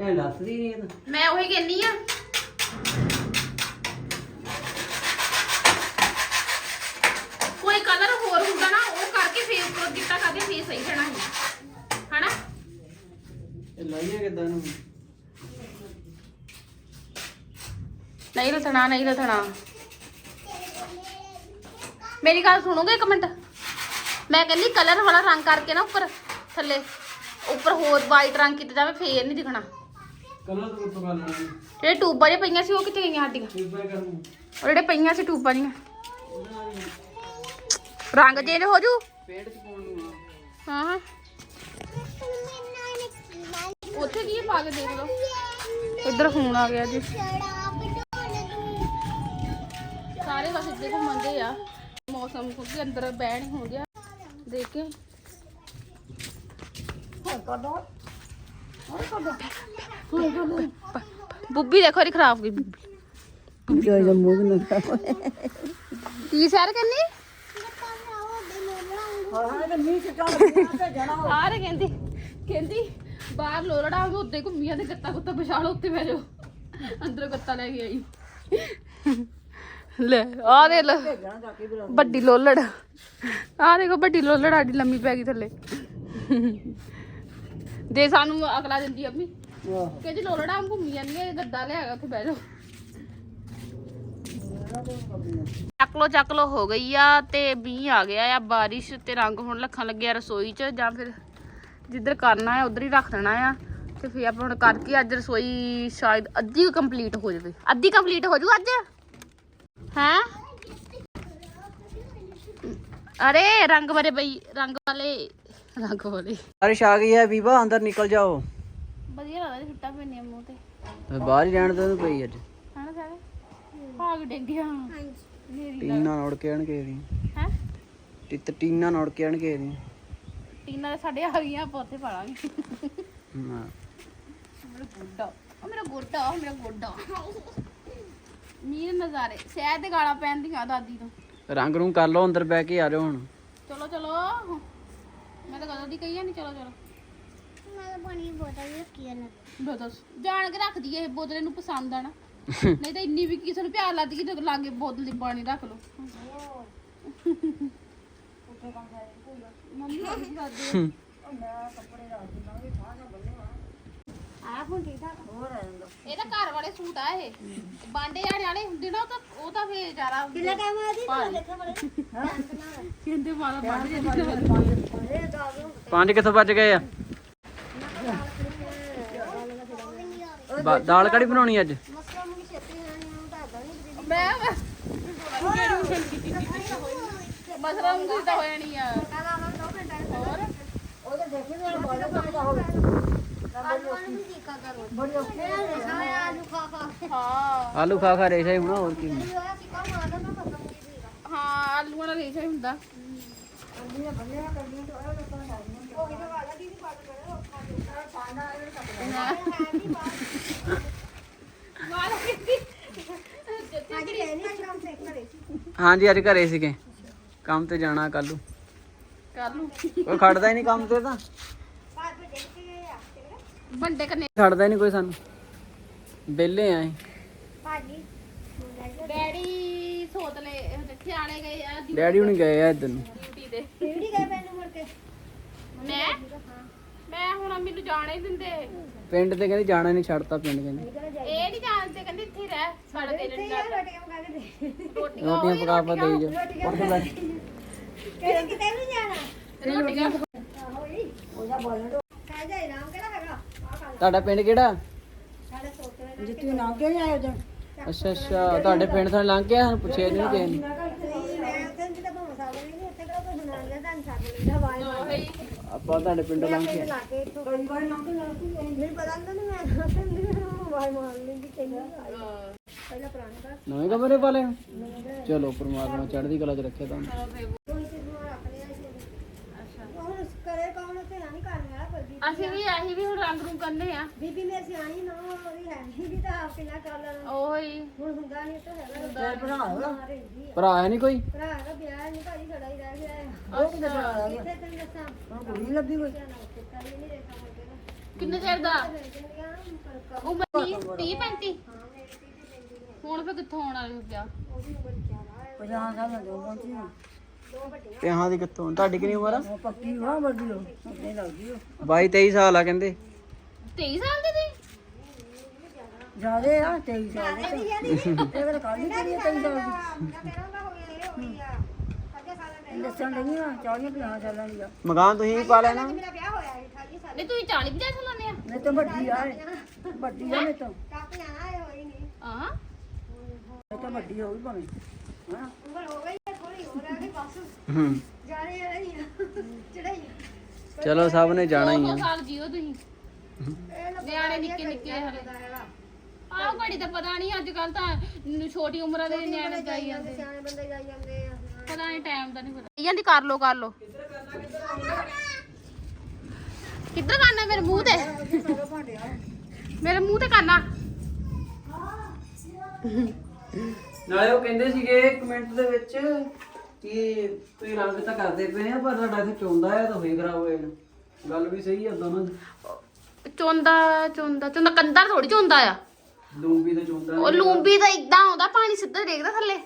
Speaker 2: ਇਹ ਲੱਥਦੀ ਨਹੀਂ ਇਹ ਤਾਂ।
Speaker 1: ਮੈਂ ਉਹੀ ਕਹਿੰਨੀ ਆ। ਕੋਈ ਕਲਰ ਹੋਰ ਹੁੰਦਾ ਨਾ ਉਹ ਕਰਕੇ ਫੇਰ ਉੱਪਰ ਦਿੱਤਾ ਕਰਕੇ ਫੇਰ ਸਹੀ ਰਹਿਣਾ ਸੀ। ਹਨਾ?
Speaker 2: ਇਹ ਲਾਈਏ ਕਿਦਾਂ ਨੂੰ?
Speaker 1: ਨਹੀਂ ਲਥਣਾ ਨਹੀਂ ਲਥਣਾ। ਮੇਰੀ ਗੱਲ ਸੁਣੋਗੇ ਇੱਕ ਮਿੰਟ? ਮੈਂ ਕਹਿੰਦੀ ਕਲਰ ਵਾਲਾ ਰੰਗ ਕਰਕੇ ਨਾ ਉੱਪਰ ਥੱਲੇ। ਉੱਪਰ ਹੋਰ ਵਾਈਟ ਰੰਗ ਕੀਤਾ ਜਾਵੇ ਫੇਰ ਨਹੀਂ ਦਿਖਣਾ।
Speaker 2: ਕਲਰ ਤੋਂ ਪਕਾ ਲੈਣਾ
Speaker 1: ਜਿਹੜੇ ਟੂਬਾਂ ਜਿਹੀਆਂ ਪਈਆਂ ਸੀ ਉਹ ਕਿੱਥੇ ਗਈਆਂ ਸਾਡੀਆਂ?
Speaker 2: ਕੀ ਪੈ ਕਰੂੰ
Speaker 1: ਉਹ ਜਿਹੜੇ ਪਈਆਂ ਸੀ ਟੂਬਾਂ ਜੀਆਂ ਰੰਗ ਚੇਂਜ ਹੋ ਜੂ?
Speaker 2: ਪੇਟ ਚ ਪਾਉਣ ਨੂੰ ਆ।
Speaker 1: ਹਾਂ ਹਾਂ। ਉੱਥੇ ਕੀ ਹੈ ਪਾ ਕੇ ਦੇਖ ਲਓ। ਇੱਧਰ ਫੋਨ ਆ ਗਿਆ ਜੀ। ਸਾਰੇ ਬਸ ਇੱਧਰ ਘੁੰਮਦੇ ਆ। ਮੌਸਮ ਕਿਉਂਕਿ ਅੰਦਰ ਬਹਿਣ ਹੋ ਗਿਆ। ਦੇਖ ਕੇ ਬੁੱਬੀ ਦੇਖੋ ਇਹ ਖਰਾਬ ਗਈ ਬੁੱਬੀ।
Speaker 3: ਜੋ ਜੋ ਮੂੰਹ ਨੂੰ
Speaker 1: ਕੀ ਸੈਰ ਕਰਨੀ?
Speaker 3: ਹਾਂ ਤੇ
Speaker 1: ਕਹਿੰਦੀ ਕਹਿੰਦੀ ਬਾਹਰ ਲੋਲੜਾ ਉਹ ਉੱਤੇ ਘੁੰਮੀਆਂ ਤੇ ਗੱਤਾ ਗੁੱਤਾ ਵਿਛਾ ਲਓ ਉੱਤੇ ਬਹਿ ਜਾਓ। ਅੰਦਰ ਗੱਤਾ ਲੈ ਕੇ ਆਈ। ਲੈ ਆ ਦੇ ਲੈ ਵੱਡੀ ਲੋਲੜ। ਆ ਦੇਖੋ ਵੱਡੀ ਲੋਲੜ ਆਡੀ ਲੰਮੀ ਪੈ ਗਈ ਥੱਲੇ। ਦੇ ਸਾਨੂੰ ਅਗਲਾ ਦਿੰਦੀ ਅੰਮੀ
Speaker 3: ਆਹ
Speaker 1: ਕਹਿੰਦੀ ਲੋਲੜਾ ਘੁੰਮੀ ਜਾਂਦੀਆਂ ਗੱਦਾ ਲਿਆਗਾ ਉੱਥੇ ਬਹਿ ਜਾਓ। ਚੱਕ ਲੋ ਚੱਕ ਲੋ ਹੋ ਗਈ ਆ ਤੇ ਮੀਂਹ ਆ ਗਿਆ ਆ ਬਾਰਿਸ਼ ਤੇ ਰੰਗ ਹੁਣ ਲੱਖਾਂ ਲੱਗਿਆ ਰਸੋਈ 'ਚ ਜਾਂ ਫਿਰ ਜਿੱਧਰ ਕਰਨਾ ਆ ਉਧਰ ਹੀ ਰੱਖ ਦੇਣਾ ਆ। ਤੇ ਫਿਰ ਆਪਾਂ ਹੁਣ ਕਰਕੇ ਅੱਜ ਰਸੋਈ ਸ਼ਾਇਦ ਅੱਧੀ ਕੰਪਲੀਟ ਹੋ ਜਾਵੇ। ਅੱਧੀ ਕੰਪਲੀਟ ਹੋ ਜੂ ਅੱਜ? ਹੈਂ? ਅਰੇ ਰੰਗ ਵਾਲੇ ਬਈ ਰੰਗ ਵਾਲੇ
Speaker 2: ਬਾਰਿਸ਼ ਆ ਗਈ ਹੈ ਬੀਬਾ ਅੰਦਰ ਨਿਕਲ ਜਾਓ।
Speaker 1: ਵਧੀਆ ਲੱਗਦਾ ਛੁੱਟਾ ਪੈਣੇ ਮੂੰਹ ਤੇ।
Speaker 2: ਤੇ ਬਾਹਰ ਹੀ ਰਹਿਣ ਦੇ ਪਈ ਅੱਜ।
Speaker 1: ਹਨਾ ਸਾਰੇ? ਭਾਗ ਡਿੱਗਿਆ।
Speaker 2: ਟੀਨਾ ਨੋੜ ਕੇ ਆਣਗੇ ਦੀ
Speaker 1: ਹੈ?
Speaker 2: ਟਿੱਤ ਟੀਨਾ ਨੋੜ ਕੇ ਆਣਗੇ ਦੀ
Speaker 1: ਟੀਨਾਂ ਦੇ ਸਾਡੇ ਆ ਗਈਆਂ ਆਪਾਂ ਉੱਥੇ ਪਾਲਾਂਗੇ।
Speaker 2: ਹਾਂ।
Speaker 1: ਮੇਰਾ ਗੋਡਾ। ਉਹ ਮੇਰਾ ਗੋਡਾ ਉਹ ਮੇਰਾ ਗੋਡਾ। ਨੀਰ ਨਜ਼ਾਰੇ। ਸ਼ਹਿਦ ਦੇ ਗਾਲਾਂ ਪੈਂਦੀਆਂ ਦਾਦੀ ਤੋਂ।
Speaker 2: ਰੰਗ ਨੂੰ ਕਰ ਲਓ ਅੰਦਰ ਬਹਿ ਕੇ ਆ ਜਾਓ ਹੁਣ।
Speaker 1: ਚਲੋ ਚਲੋ। ਮੈਂ ਤਾਂ ਕਦੋਂ ਦੀ ਕਹੀ ਨਹੀਂ ਚਲੋ ਚਲੋ। ਬਦਸ ਜਾਣ ਕੇ ਰੱਖਦੀ ਇਹ ਬੋਤਲ ਇਹਨੂੰ ਪਸੰਦ ਆ ਨਾ। ਨਹੀਂ ਤਾਂ ਇੰਨੀ ਵੀ ਕਿਸੇ ਨੂੰ ਪਿਆਰ ਲੱਗਦੀ ਕਿ ਲਾਗੇ ਬੋਤਲ ਦੀ ਪਾਣੀ ਰੱਖ ਲਓ। ਮੰਮੀ ਕੀ ਕਰਦੇ ਆ? ਇਹ ਤਾਂ ਘਰ ਵਾਲੇ ਸੂਟ ਆ ਇਹ। ਬਾਂਡੇ ਜਾਣੇ ਵਾਲੇ ਹੁੰਦੇ ਨਾ ਉਹ ਤਾਂ ਉਹ ਤਾਂ ਫੇਰ ਜ਼ਿਆਦਾ ਕਿੰਨਾ ਟਾਈਮ ਆ ਦੀ ਕਹਿੰਦੇ ਮਾਰਾ ਬਾਂਡੇ ਜਾਂਦੀ
Speaker 2: ਪੰਜ ਕਿੱਥੋਂ ਵੱਜ ਗਏ ਆ? ਬਾ- ਦਾਲ ਕੜੀ ਬਣਾਉਣੀ ਅੱਜ?
Speaker 1: ਮੈਂ ਨੂੰ ਤਾਂ ਹੋਇਆ ਨਹੀਂ ਆ। ਹਾਂ।
Speaker 2: ਆਲੂ ਖਾ ਖਾ ਰੇਸ਼ਾ ਹੀ ਹੋਣਾ ਹੋਰ ਕੀ ਹੋਣਾ।
Speaker 1: ਹਾਂ ਆਲੂਆਂ ਦਾ ਰੇਸ਼ਾ ਹੀ ਹੁੰਦਾ।
Speaker 2: ਹਾਂਜੀ ਅੱਜ ਘਰੇ? ਸੀਗੇ। ਕੰਮ ਤੇ ਜਾਣਾ ਕੱਲੂ
Speaker 1: ਕਰ ਲੂ
Speaker 2: ਕੋਈ ਖੜਦਾ ਹੀ ਨਹੀਂ ਕੰਮ ਤੇ ਤਾਂ।
Speaker 1: ਬੰਡੇ ਕਨੇ
Speaker 2: ਖੜਦਾ ਹੀ ਨਹੀਂ ਕੋਈ ਸਾਨੂੰ। ਵਿਹਲੇ ਆਂ
Speaker 1: ਡੈਡੀ ਸੋਤਲੇ ਸਿਆਣੇ ਗਏ ਆ
Speaker 2: ਡੈਡੀ ਹੁਣੀ ਗਏ ਆ ਇੱਧਰ ਨੂੰ।
Speaker 1: ਮੈਂ? ਮੈਂ ਹੁਣ ਮੈਨੂੰ ਜਾਣਾ ਹੀ ਦਿੰਦੇ।
Speaker 2: ਪਿੰਡ ਤੇ ਕਹਿੰਦੀ ਜਾਣਾ ਨਹੀਂ ਛੱਡਤਾ ਪਿੰਡ ਕਹਿੰਦੀ।
Speaker 1: ਇਹ ਨਹੀਂ ਜਾਣਦੇ ਕਹਿੰਦੇ ਇੱਥੇ ਹੀ ਰਹਿ ਸਾਡਾ ਦਿਲ ਨਹੀਂ ਰੋਟੀਆਂ
Speaker 2: ਰੋਟੀਆਂ ਪਕਾ ਪਾ ਦੇਈ ਜਾ। ਉੱਠ ਕੇ ਬੈਠ
Speaker 1: ਰੋਟੀਆਂ
Speaker 2: ਤੁਹਾਡਾ ਪਿੰਡ ਕਿਹੜਾ?
Speaker 3: ਜਿੱਤੀ ਨਾ ਕੇ ਆਇਓ ਜਣ
Speaker 2: ਅੱਛਾ ਅੱਛਾ ਤੁਹਾਡੇ ਪਿੰਡ ਤੋਂ ਲੰਘ ਗਿਆ ਸਾਨੂੰ ਪੁੱਛਿਆ ਨਹੀਂ ਕਿਸੇ ਨੇ। ਆਪਾਂ ਤੁਹਾਡੇ ਪਿੰਡੋਂ ਲੰਘ ਕੇ।
Speaker 3: ਕਈ ਵਾਰ ਨਾ ਕੇ ਨਹੀਂ ਪਤਾ ਨਹੀਂ ਮੈਂ
Speaker 2: ਨਵੇਂ ਕਮਰੇ ਪਾ ਲਏ ਚਲੋ ਪਰਮਾਤਮਾ ਚੜ੍ਹਦੀ ਕਲਾ ਚ ਰੱਖੇ ਤੁਹਾਨੂੰ
Speaker 3: ਹੁਣ ਕਰੇ ਕੌਣ ਤੇ ਨਹੀਂ ਕਰਨ ਵਾਲਾ ਕੋਈ
Speaker 1: ਅਸੀਂ ਵੀ ਅਸੀਂ ਵੀ ਹੁਣ ਰੰਗ ਰੂੰਗ ਕਰਨੇ ਆ।
Speaker 3: ਬੀਬੀ ਮੇਰੀ ਸਿਆਣੀ ਨਾ ਉਹਦੀ ਹੈ। ਨਹੀਂ ਵੀ ਤਾਂ ਆਪ ਕਿੰਨਾ ਕਰ ਲੈਣਾ
Speaker 1: ਉਹੀ।
Speaker 3: ਹੁਣ ਹੁੰਦਾ ਨਹੀਂ ਤਾਂ ਹੈਗਾ। ਭਰਾ ਹੈਗਾ।
Speaker 2: ਭਰਾ ਹੈ ਨਹੀਂ ਕੋਈ?
Speaker 3: ਭਰਾ ਦਾ ਵਿਆਹ ਨਹੀਂ ਭਾਜੀ ਖੜਾ ਹੀ ਰਹਿ ਗਿਆ ਹੈ। ਉਹ ਕਿੱਥੇ ਭਰਾ ਕਿੱਥੇ ਤੈਨੂੰ ਦੱਸਾਂ? ਕੁੜੀ ਲੱਭੀ ਕੋਈ?
Speaker 1: ਕਿੰਨੇ ਚਿਰ ਦਾ? ਉਹ ਬੰਦੀ 30 35 ਹੁਣ ਫੇ ਕਿੱਥੋਂ ਆਉਣਾ ਵਿਆਹ?
Speaker 3: ਪੰਜਾਹ ਸਾਲ ਦਾ ਦੋ ਪਹੁੰਚੀ ਨਾ
Speaker 2: ਪਿਆਹਾਂ ਦੀ ਕਿੱਥੋਂ? ਤੁਹਾਡੀ ਕਿੰਨੀ ਉਮਰ ਆ?
Speaker 3: ਪੱਕੀ ਵਾਹ ਵੱਡੀ ਹੋ। ਅੱਗੇ ਲੱਗਦੀ ਹੋ।
Speaker 2: 22 23 ਸਾਲ ਆ ਕਹਿੰਦੇ।
Speaker 1: 23 ਸਾਲ ਦੀ
Speaker 3: ਜਿਆਦੇ ਆ 23 ਸਾਲ ਦੀ ਇਹ ਵੇਲੇ ਕਾਲੀ ਕਰੀ 23 ਸਾਲ ਦੀ। ਦੱਸਣ ਲੱਗੀ ਆ 40 50 ਸਾਲਾਂ ਦੀ ਆ।
Speaker 2: ਮਕਾਨ ਤੁਸੀਂ ਵੀ ਪਾ ਲੈਣਾ।
Speaker 1: ਨਹੀਂ ਤੁਸੀਂ 40 50 ਸਾਲਾਂ ਦੇ ਆ।
Speaker 3: ਮੈਂ ਤਾਂ ਵੱਡੀ ਆ ਇਹ। ਵੱਡੀ ਆ ਮੈਂ ਤਾਂ।
Speaker 1: ਹਾਂ।
Speaker 3: ਮੈਂ ਤਾਂ ਵੱਡੀ ਹੋ ਗਈ ਭਾਵੇਂ। ਹਾਂ।
Speaker 2: ਹੂੰ। ਚਲੋ ਸਭ ਨੇ ਜਾਣਾ ਹੀ ਆ।
Speaker 1: ਦੋ ਸਾਲ ਜੀਓ ਤੁਸੀਂ। ਨਿਆਣੇ ਨਿੱਕੇ ਨਿੱਕੇ ਹਲੇ। ਆਹ ਘੜੀ ਤਾਂ ਪਤਾ ਨਹੀਂ ਅੱਜ ਕੱਲ ਤਾਂ ਨ- ਛੋਟੀ ਉਮਰਾਂ ਦੇ ਨਿਆਣੇ ਜਾਈ ਜਾਂਦੇ।
Speaker 3: ਸਿਆਣੇ ਬੰਦੇ ਜਾਈ ਜਾਂਦੇ ਆ।
Speaker 1: ਪਤਾ ਨਹੀਂ ਟਾਈਮ ਦਾ ਨਹੀਂ ਪਤਾ। ਜਾਂਦੀ ਕਰ ਲੋ ਕਰ ਲੋ ਕਿੱਧਰ ਕਰਨਾ ਮੇਰੇ ਮੂੰਹ ਤੇ? ਮੇਰੇ ਮੂੰਹ ਤੇ ਕਰਨਾ।
Speaker 2: ਨਾਲੇ ਉਹ ਕਹਿੰਦੇ ਸੀਗੇ ਕਮੈਂਟ ਦੇ ਵਿੱਚ ਕਿ ਤੁਸੀਂ ਰੰਗ ਤਾਂ ਕਰਦੇ ਪਏ ਆ ਪਰ ਤੁਹਾਡਾ ਇੱਥੇ ਚੋਂਦਾ ਆ ਤਾਂ ਹੋਈ ਖਰਾਬ ਹੋਏ ਗੱਲ ਵੀ ਸਹੀ ਆ ਦੋਨੋਂ ਦੀ।
Speaker 1: ਚੋਂਦਾ ਚੋਂਦਾ ਚੋਂਦਾ ਕੰਦਾ ਥੋੜੀ ਚੋਂਦਾ ਆ।
Speaker 2: ਲੂੰਬੀ ਤਾਂ ਚੋਂਦਾ
Speaker 1: ਉਹ ਲੂੰਬੀ ਤਾਂ ਇਦਾਂ ਆਉਂਦਾ ਪਾਣੀ ਸਿੱਧਾ ਡੇਗਦਾ ਥੱਲੇ।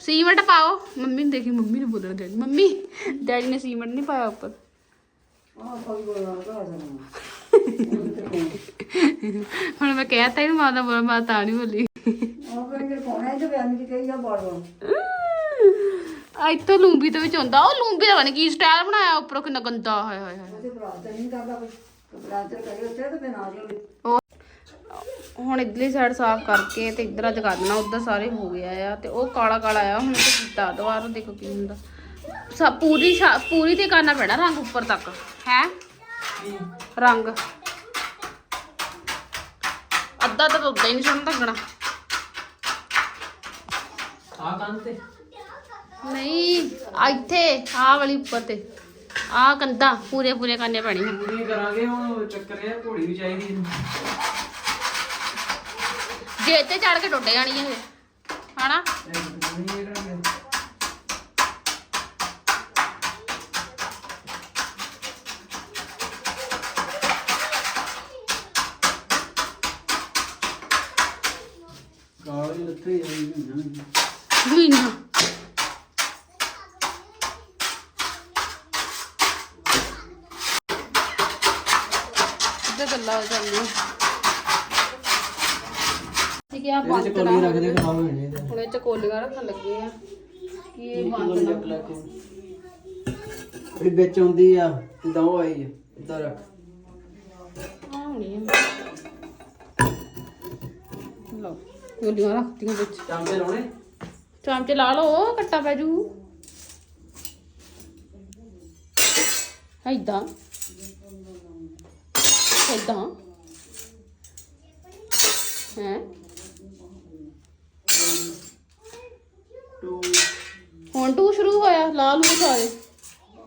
Speaker 1: ਸੀਮੈਂਟ ਪਾਓ। ਮੰਮੀ ਨੂੰ ਦੇਖੀ ਮੰਮੀ ਨੂੰ ਬੋਲਣ ਡੈਡੀ ਮੰਮੀ ਡੈਡੀ ਨੇ ਸੀਮੈਂਟ ਨਹੀਂ ਪਾਇਆ ਉੱਪਰ।
Speaker 3: ਆਹ ਕੋਈ ਕੋਈ ਨਾ ਕਰਾ
Speaker 1: ਹੁਣ ਮੈਂ ਕਹਿਤਾ ਇਹਨੂੰ ਮਾਤਾ ਬੋਲ ਮਾਤਾ ਤਾਂ ਨਹੀਂ ਬੋਲੀ।
Speaker 3: ਆ
Speaker 1: ਇੱਥੋਂ ਲੂੰਬੀ ਦੇ ਵਿੱਚ ਹੁੰਦਾ। ਉਹ ਲੂੰਬੀ ਦਾ ਨੀ ਕੀ ਸਟਾਈਲ ਬਣਾਇਆ ਉੱਪਰੋਂ ਕਿੰਨਾ ਗੰਦਾ ਹਾਏ ਹਾਏ ਹਾਏ ਉਹ ਹੁਣ ਇਧਰਲੀ ਸਾਈਡ ਸਾਫ਼ ਕਰਕੇ ਤੇ ਇਧਰ ਅੱਜ ਕਰਨਾ ਉਧਰ ਸਾਰੇ ਹੋ ਗਿਆ ਆ ਤੇ ਉਹ ਕਾਲਾ ਕਾਲਾ ਆ। ਹੁਣ ਤੇ ਕੀਤਾ ਦੁਬਾਰਾ ਦੇਖੋ ਕੀ ਹੁੰਦਾ। ਸਭ ਪੂਰੀ ਛਾ- ਪੂਰੀ ਤੇ ਕਰਨਾ ਪੈਣਾ ਰੰਗ ਉੱਪਰ ਤੱਕ। ਹੈ? ਰੰਗ। ਅੱਧਾ ਤਾਂ ਉਦਾਂ ਹੀ ਨਹੀਂ ਸੋਹਣਾ ਲੱਗਣਾ
Speaker 2: ਆ ਕੰਨ ਤੇ।
Speaker 1: ਨਹੀਂ ਆ ਇੱਥੇ ਆਹ ਵਾਲੀ ਉੱਪਰ ਤੇ। ਆਹ ਕੰਦਾ ਪੂਰੇ ਪੂਰੇ ਕਰਨੇ ਪੈਣੀ ਆ।
Speaker 2: ਪੂਰੀ ਕਰਾਂਗੇ ਹੁਣ ਚੱਕਰ ਇਹ ਆ, ਘੋੜੀ ਵੀ ਚਾਹੀਦੀ ਇਹਨੂੰ।
Speaker 1: ਜੇ ਇੱਥੇ ਚੜ ਕੇ ਟੁੱਟ ਜਾਣੀ ਇਹ ਹਨਾ?
Speaker 2: ਇਹ ਨਹੀਂ ਇਹ ਕਰਾਂਗੇ ਲੱਥੇ ਨਹੀਂ
Speaker 1: ਮਹੀਨਾ ਇੱਧਰ ਗੱਲਾਂ ਚੱਲਦੀਆਂ? ਠੀਕ ਹੈ ਆ
Speaker 2: ਇਹਦੇ ਚ ਕੋਲੀ ਰੱਖਦੇ ਖਰਾਬ ਹੋ ਜਾਣੇ ਇਹਦੇ।
Speaker 1: ਹੁਣ ਇਹ ਚ ਕੋਲੀਆਂ ਰੱਖਣ ਲੱਗੇ ਆ। ਕਿ ਇਹ ਬੰਦ
Speaker 2: ਕੋਲੀ
Speaker 1: ਨਾ
Speaker 2: ਚੱਕ ਲੈ ਕੇ ਜਿਹੜੀ ਵਿੱਚ ਆਉਂਦੀ ਆ ਉਹ ਆਈ ਆ ਇੱਧਰ ਰੱਖ।
Speaker 1: ਆ ਹੋਣੀ ਆ। ਲਓ ਕੋਲੀਆਂ ਰੱਖਤੀਆਂ ਵਿੱਚ।
Speaker 2: ਚਾਂਪੇ ਲਾਉਣੇ?
Speaker 1: ਚਮਚੇ ਲਾ ਲਓ ਕੱਟਾ ਪੈ ਜੂ ਏਦਾਂ ਏਦਾਂ ਹੈ
Speaker 2: ਟੂ
Speaker 1: ਹੁਣ ਟੂ ਸ਼ੁਰੂ ਹੋਇਆ ਲਾ ਲੂ ਸਾਰੇ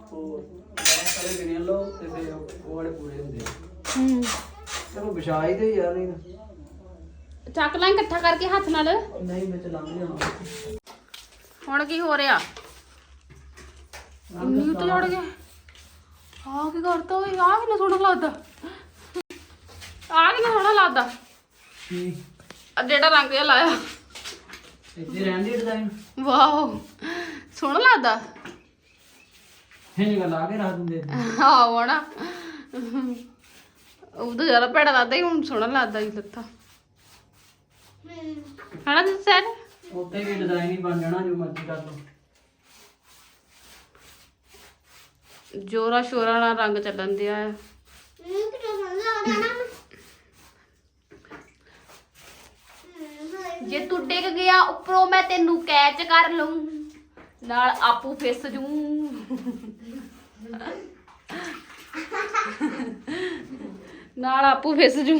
Speaker 2: ਫੋਰ ਸਾਰੇ ਗਿਣ ਲਓ ਤੇ ਫਿਰ ਉਹ ਵਾਲੇ ਪੂਰੇ ਹੁੰਦੇ ਆ
Speaker 1: ਹੂੰ
Speaker 2: ਚਲੋ ਵਿਛਾ ਹੀ ਦੇ ਯਾਰ ਨਹੀਂ ਤਾਂ।
Speaker 1: ਚੱਕ ਲਾਂ ਇਕੱਠਾ ਕਰਕੇ ਹੱਥ ਨਾਲ।
Speaker 2: ਨਹੀਂ ਵਿੱਚ ਲੰਘ ਜਾਣਾ
Speaker 1: ਹੁਣ ਕੀ ਹੋ ਰਿਹਾ? ਇੰਨੀ ਉੱਤੇ ਚੜ ਗਿਆ। ਆ ਕੀ ਕਰਤਾ ਓਏ? ਆ ਕਿੰਨਾ ਸੋਹਣਾ ਲੱਗਦਾ। ਆ ਕਿੰਨਾ ਸੋਹਣਾ ਲੱਗਦਾ।
Speaker 2: ਕੀ?
Speaker 1: ਆ ਜਿਹੜਾ ਰੰਗ ਜਿਹਾ ਲਾਇਆ।
Speaker 2: ਇੱਥੇ ਰਹਿਣ ਦੀ ਡਿਜ਼ਾਈਨ
Speaker 1: ਵਾਓ ਸੋਹਣਾ ਲੱਗਦਾ।
Speaker 2: ਇਹ ਗੱਲ ਆ ਕੇ ਰੱਖ ਦਿੰਦੇ
Speaker 1: ਨਾ। ਉਹ ਤਾਂ ਜ਼ਿਆਦਾ ਭੈੜਾ ਲੱਗਦਾ ਹੀ ਹੁਣ ਸੋਹਣਾ ਲੱਗਦਾ ਹੀ ਲੱਥਾ ਹਣਾ ਜੀ ਸਰ
Speaker 2: ਉੱਤੇ ਵੀ ਡਿਜ਼ਾਈਨ ਹੀ ਬਣ ਜਾਣਾ ਜੋ ਮਰਜ਼ੀ ਕਰ ਲਓ।
Speaker 1: ਜੋਰਾ ਸ਼ੋਰਾ ਨਾਲ ਰੰਗ ਚੱਲਣ ਦਿਆ ਆ। ਜੇ ਤੂੰ ਡਿੱਗ ਗਿਆ ਉੱਪਰੋਂ ਮੈਂ ਤੈਨੂੰ ਕੈਚ ਕਰ ਲਊਂ ਨਾਲ ਆਪੂ ਫਿਸ ਜੂ। ਨਾਲ ਆਪੂ ਫਿਸ ਜੂ।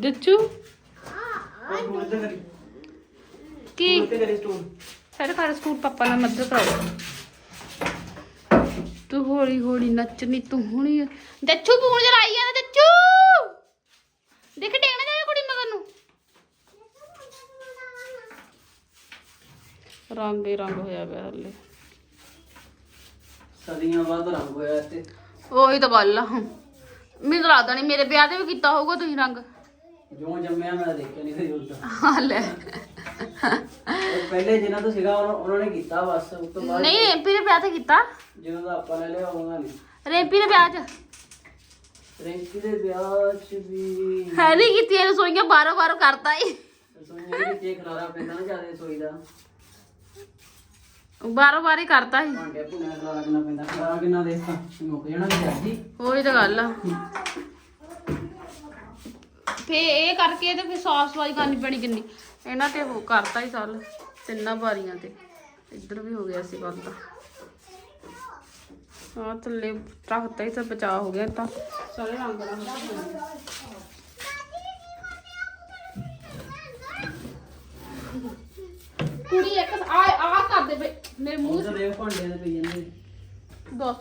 Speaker 1: ਜੱਚੂ। ਕੀ? ਫਿਰ ਕਰ ਸਕੂਲ ਪਾਪਾ ਨਾਲ ਮਦਦ ਕਰਾਓ। ਤੂੰ ਹੌਲੀ ਹੌਲੀ ਨੱਚਣੀ ਤੂੰ ਹੁਣੀ ਜੱਚੂ ਪੂਣ ਜਲਾਈ ਆ ਜੱਚੂ ਦੇਖ ਡੇਗਣਾ ਜਾਵੇ ਕੁੜੀ ਮਗਰ ਨੂੰ। ਰੰਗ ਹੀ ਰੰਗ ਹੋਇਆ ਪਿਆ ਹਲੇ।
Speaker 2: ਸਦੀਆਂ ਬਾਅਦ ਰੰਗ ਹੋਇਆ ਤੇ
Speaker 1: ਉਹੀ ਤਾਂ ਗੱਲ ਆ। ਮੈਨੂੰ ਲੱਗਦਾ ਨਹੀਂ ਮੇਰੇ ਵਿਆਹ ਤੇ ਵੀ ਕੀਤਾ ਹੋਊਗਾ ਤੁਸੀਂ ਰੰਗ।
Speaker 2: ਜਿਉਂ ਜੰਮਿਆ ਮੈਂ ਦੇਖਿਆ ਨਹੀਂ ਕਦੀ ਉਦੋਂ।
Speaker 1: ਹਾਂ ਲੈ।
Speaker 2: ਉਹ ਪਹਿਲੇ ਜਿਨ੍ਹਾਂ ਤੋਂ ਸੀਗਾ ਉਹਨਾਂ ਉਹਨਾਂ ਨੇ ਕੀਤਾ ਬਸ ਉਸ ਤੋਂ ਬਾਅਦ
Speaker 1: ਨਹੀਂ ਰੇਂਪੀ ਦੇ ਵਿਆਹ ਤੇ ਕੀਤਾ?
Speaker 2: ਜਿਹਨਾਂ ਦਾ ਆਪਾਂ ਲੈ ਲਿਆ ਉਹਨਾਂ ਨੇ
Speaker 1: ਰੇਂਪੀ ਦੇ ਵਿਆਹ 'ਚ?
Speaker 2: ਰਿੰਕੀ ਦੇ ਵਿਆਹ 'ਚ ਵੀ
Speaker 1: ਹੈ ਨਹੀਂ ਕੀਤੀ ਇਹ ਰਸੋਈਆਂ ਬਾਰੋ ਬਾਰੋ ਕਰਤਾ ਈ।
Speaker 2: ਸੋਈਆਂ ਕੇ ਖਲਾਰਾ ਪੈਂਦਾ ਨਾ ਜ਼ਿਆਦਾ ਸੋਈ ਦਾ।
Speaker 1: ਬਾਰੋ ਬਾਰ ਹੀ ਕਰਤਾ ਸੀ
Speaker 2: ਭਾਂਡੇ ਭੁੰਨੇ ਖਲਾਰਾ ਕਿੰਨਾ ਪੈਂਦਾ ਖਲਾਰਾ ਕਿੰਨਾ ਦੇਖਾ ਮੁੱਕ ਜਾਣਾ ਹੀ।
Speaker 1: ਉਹੀ ਤਾਂ ਗੱਲ ਆ। ਫੇ ਇਹ ਕਰਕੇ ਤੇ ਫੇ ਸਾਫ਼ ਸਫ਼ਾਈ ਕਰਨੀ ਪੈਣੀ ਕਿੰਨੀ। ਇਹਨਾਂ ਤੇ ਉਹ ਕਰਤਾ ਹੀ ਸਾਲ ਤਿੰਨਾਂ ਬਾਰੀਆਂ ਤੇ। ਇੱਧਰ ਵੀ ਹੋ ਗਿਆ ਸੀ ਤਾਂ ਹਾਂ ਥੱਲੇ ਰੱਖਤਾ ਹੀ ਸਭ ਬਚਾ ਹੋ ਗਿਆ ਤਾਂ। ਸਾਰੇ ਰੰਗ ਰੰਗ। ਕੁੜੀ ਇੱਕ ਆ ਆ ਕਰਦੇ ਮੇਰੇ ਮੂੰਹ
Speaker 2: ਤਾਂ ਦੇਖ ਭਾਂਡੇ ਦੇ ਪਈ ਜਾਂਦੇ।
Speaker 1: ਦੱਸ।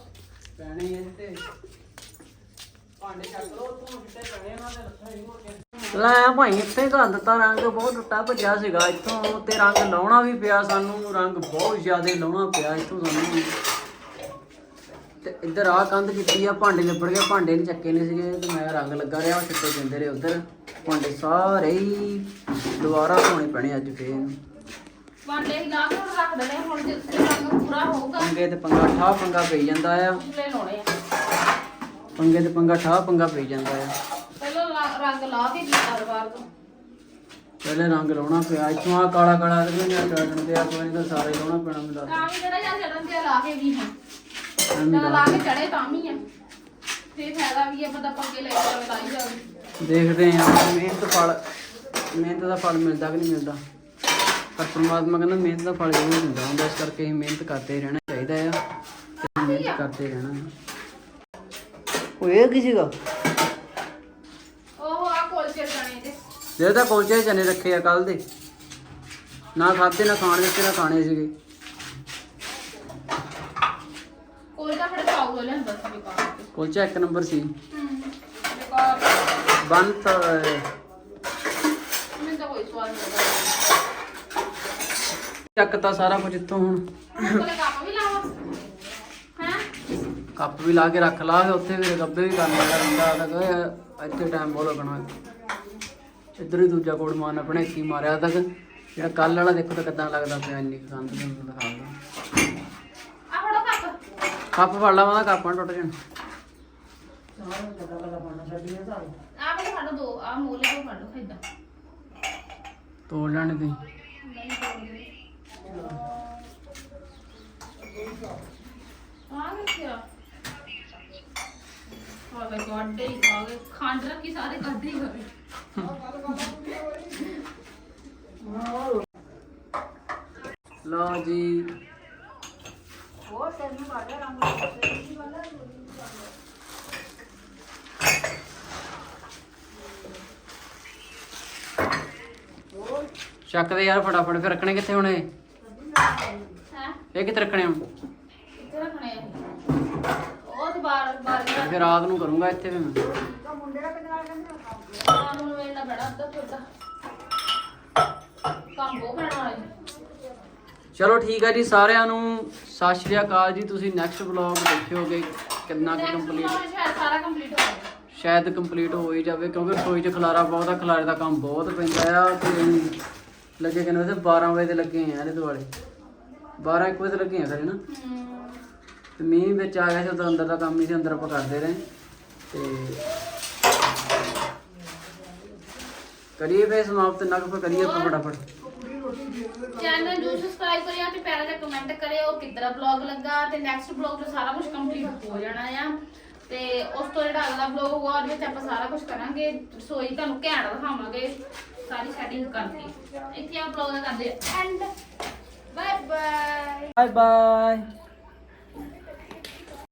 Speaker 2: ਪੈਣੇ ਇਹ ਤੇ। ਲੋ ਭਾਈ ਇੱਥੇ ਘਰ ਦਿੱਤਾ ਰੰਗ ਬਹੁਤ ਟੁੱਟਾ ਭੱਜਾ ਸੀਗਾ। ਇੱਥੋਂ ਤੇ ਰੰਗ ਲਾਉਣਾ ਵੀ ਪਿਆ ਸਾਨੂੰ ਰੰਗ ਬਹੁਤ ਜ਼ਿਆਦਾ ਲਾਉਣਾ ਪਿਆ ਇੱਥੋਂ ਸਾਨੂੰ। ਤੇ ਇੱਧਰ ਆ ਕੰਧ ਕੀਤੀ ਆ ਭਾਂਡੇ ਲਿਬੜ ਗਏ ਭਾਂਡੇ ਨਹੀਂ ਚੱਕੇ ਨਹੀਂ ਸੀਗੇ। ਤੇ ਮੈਂ ਰੰਗ ਲੱਗਾ ਰਿਹਾ ਛਿੱਟੇ ਪੈਂਦੇ ਰਹੇ ਉਧਰ। ਭਾਂਡੇ ਸਾਰੇ ਹੀ ਦੁਬਾਰਾ ਧੋਣੇ ਪੈਣੇ ਅੱਜ ਫੇਰ।
Speaker 1: ਵਾਂਡੇ ਹੀ ਲਾ ਕੇ ਰੱਖ ਦੇਣੇ ਹੁਣ ਜੇ ਰੰਗ ਪੂਰਾ ਹੋਊਗਾ।
Speaker 2: ਪੰਗੇ ਤੇ ਪੰਗਾ ਠਾ ਪੰਗਾ ਪਈ ਜਾਂਦਾ ਆ।
Speaker 1: ਲਾਉਣੇ ਆ।
Speaker 2: ਪੰਗੇ ਤੇ ਪੰਗਾ ਠਾ ਪੰਗਾ ਪਈ ਜਾਂਦਾ ਆ।
Speaker 1: ਪਹਿਲਾਂ ਰੰਗ ਲਾ ਕੇ ਕੀਤਾ ਵਾਰ ਤੋਂ।
Speaker 2: ਪਹਿਲੇ ਰੰਗ ਲਾਉਣਾ ਪਿਆ ਇੱਥੋਂ ਆ ਕਾਲਾ ਕਾਲਾ ਤੇ ਨਾ ਟਾੜਨ ਤੇ ਆ ਕੋਈ ਤਾਂ ਸਾਰੇ ਲਾਉਣਾ ਪੈਣਾ ਮੈਨੂੰ
Speaker 1: ਤਾਂ ਵੀ ਜਿਹੜਾ ਜਾਂ ਚੜਨ ਤੇ ਲਾ ਕੇ ਵੀ ਹਾਂ।
Speaker 2: ਐਵੇਂ ਲਾ-
Speaker 1: ਕੇ ਚੜੇ ਤਾਂ ਵੀ ਆ। ਫੇਰ ਫਾਇਦਾ ਵੀ ਆ ਬੰਦਾ ਪੱਕੇ ਲੈ ਕੇ ਲਾਈ ਜਾਵੇ
Speaker 2: ਦੇਖਦੇ ਆ ਮਿਹਨਤ ਫਲ ਮਿਹਨਤ ਦਾ ਫਲ ਮਿਲਦਾ ਕਿ ਨਹੀਂ ਮਿਲਦਾ? ਪਰ ਪ੍ਰਮਾਤਮਾ ਕਹਿੰਦਾ ਮਿਹਨਤ ਦਾ ਫਲ ਜ਼ਰੂਰ ਦਿੰਦਾ ਹੁੰਦਾ ਇਸ ਕਰਕੇ ਅਸੀਂ ਮਿਹਨਤ ਕਰਦੇ ਰਹਿਣਾ ਚਾਹੀਦਾ ਆ। ਤੇ ਮਿਹਨਤ ਕਰਦੇ ਰਹਿਣਾ ਉਹ ਇਹ ਕੀ ਸੀਗਾ?
Speaker 1: ਉਹ ਆ ਕੋਲਚੇ ਚਣੇ ਦੇ
Speaker 2: ਜੇ ਤਾਂ ਕੋਲਚੇ ਚਨੇ ਰੱਖੇ ਆ ਕੱਲ ਦੇ। ਨਾ ਖਾਦੇ ਨਾ ਖਾਣ ਦਿੱਤੇ ਨਾ ਖਾਣੇ ਸੀਗੇ।
Speaker 1: ਕੋਲਚਾ ਫਿਰ ਪਾਉ ਹੋ ਲੈਂਦਾ ਸੀ ਬੇਕਾਰ
Speaker 2: ਕੁਲਚਾ ਇੱਕ ਨੰਬਰ ਸੀ।
Speaker 1: ਹੂੰ ਬੇਕਾਰ
Speaker 2: ਬੰਤ
Speaker 1: ਮੈਨੂੰ ਤਾਂ ਕੋਈ ਸਵਾਦ ਨਹੀਂ ਲੱਗਦਾ
Speaker 2: ਚੱਕਤਾ ਸਾਰਾ ਕੁਝ ਇੱਥੋਂ ਹੁਣ।
Speaker 1: ਕੋਲੇ ਕੱਪ ਵੀ
Speaker 2: ਲਾ ਕੇ ਰੱਖ ਲਾ ਕੇ ਉੱਥੇ ਵੀ ਗੱਬੇ ਵੀ ਕਰਨਾ ਰਹਿੰਦਾ ਤੱਕ ਇੱਥੇ ਟਾਈਮ ਬਹੁਤ ਲੱਗਣਾ। ਇੱਧਰ ਹੀ ਦੂਜਾ ਕੋਡ ਮਾਰਨਾ ਆਪਣੇ ਕੀ ਮਾਰਿਆ ਤੱਕ ਜਿਹੜਾ ਕੱਲ ਵਾਲਾ ਦੇਖੋ ਤਾਂ ਕਿੱਦਾਂ ਲੱਗਦਾ ਪਿਆ ਇੰਨੀ ਕੰਧ ਨੂੰ ਦਿਖਾਉਂਦਾ
Speaker 1: ਆ ਫੜੋ ਕੱਪ।
Speaker 2: ਕੱਪ ਫੜ ਲਾ ਮੈਂ ਕੱਪਾਂ ਟੁੱਟ ਜਾਣ।
Speaker 1: ਆ ਵੀ ਫੜੋ ਦੋ ਆ ਮੋਲੇ ਤੋਂ ਫੜੋ ਖੇਦਾ
Speaker 2: ਤੋੜ ਲੈਣੇ
Speaker 1: ਆ ਗਏ ਕਿਆ ਆ ਵੇ ਗੋਡੇ ਹੀ ਖਾ ਗਏ। ਖੰਡ ਰੱਖੀ ਸਾਰੇ ਕੱਢੇ ਹੀ ਗਏ।
Speaker 2: ਲਓ ਜੀ। ਚੱਕ ਦੇ ਯਾਰ ਫਟਾਫਟ ਫਿਰ ਰੱਖਣੇ ਕਿੱਥੇ ਹੋਣੇ?
Speaker 1: ਹੈ?
Speaker 2: ਇਹ ਕਿੱਥੇ ਰੱਖਣੇ ਹੁਣ
Speaker 1: ਕਿੱਥੇ ਰੱਖਣੇ ਆ ਉਹ ਤੇ ਬਾਰ ਬਾਰ
Speaker 2: ਫਿਰ ਰਾਤ ਨੂੰ ਕਰੂੰਗਾ ਇੱਥੇ ਵੀ ਮੈਂ।
Speaker 1: ਆ ਨੂੰ ਵੇਲਣਾ ਬੜਾ ਅੱਧਾ ਤੁਰਦਾ ਕੰਮ ਬਹੁਤ ਹੈ
Speaker 2: ਚਲੋ ਠੀਕ ਹੈ ਜੀ ਸਾਰਿਆਂ ਨੂੰ ਸਤਿ ਸ਼੍ਰੀ ਅਕਾਲ ਜੀ ਤੁਸੀਂ ਨੈਕਸਟ ਵਲੌਗ ਦੇਖਿਓਗੇ ਕਿੰਨਾ ਕੁ ਕੰਪਲੀਟ
Speaker 1: ਸ਼ਾਇਦ ਸਾਰਾ ਕੰਪਲੀਟ ਹੋ ਗਿਆ
Speaker 2: ਸ਼ਾਇਦ ਕੰਪਲੀਟ ਹੋ ਹੀ ਜਾਵੇ ਕਿਉਂਕਿ ਰਸੋਈ 'ਚ ਖਲਾਰਾ ਬਹੁਤ ਆ ਖਲਾਰੇ ਦਾ ਕੰਮ ਬਹੁਤ ਪੈਂਦਾ ਆ ਤੇ ਲੱਗੇ ਕਿੰਨੇ ਵਜੇ 12 ਵਜੇ ਤੇ ਲੱਗੇ ਆ ਇਹਦੇ ਦੁਆਲੇ। 12 1 ਵਜੇ ਤੇ ਲੱਗੇ ਆ ਖਰੇ ਨਾ?
Speaker 1: ਹੂੰ।
Speaker 2: ਤੇ ਮੀਂਹ ਵਿੱਚ ਆ ਗਿਆ ਸੀ ਉਦੋਂ ਅੰਦਰ ਦਾ ਕੰਮ ਨਹੀਂ ਸੀ ਅੰਦਰ ਆਪਾਂ ਕਰਦੇ ਰਹੇ। ਤੇ ਕਰੀਏ ਸਮਾਪਤ ਨਾ ਕੋ ਕਰੀਏ ਆਪਾਂ ਫਟਾਫਟ।
Speaker 1: ਚੈਨਲ ਨੂੰ ਸਬਸਕ੍ਰਾਈਬ ਕਰਿਓ ਤੇ ਪਿਆਰਾ ਜਿਹਾ ਕਮੈਂਟ ਕਰਿਓ ਕਿਤਰਾ ਵਲੌਗ ਲੱਗਾ ਤੇ ਨੈਕਸਟ ਵਲੌਗ ਤੇ ਸਾਰਾ ਕੁਝ ਕੰਪਲੀਟ ਹੋ ਜਾਣਾ ਆ। ਤੇ ਉਸ ਤੋਂ ਜਿਹੜਾ ਅਗਲਾ ਵਲੌਗ ਹੋਊਗਾ ਉਹਦੇ ਵਿੱਚ ਆਪਾਂ ਸਾਰਾ ਕੁਝ ਕਰਾਂਗੇ। ਰਸੋਈ ਤੁਹਾਨੂੰ ਘੈਂਟ ਦਿਖਾਵਾਂਗੇ ਸਾਰੀ ਸੈਟਿੰਗ ਕਰਕੇ। ਇੱਥੇ ਆ ਵਲੌਗ ਦਾ ਕਰਦੇ and bye bye
Speaker 2: bye bye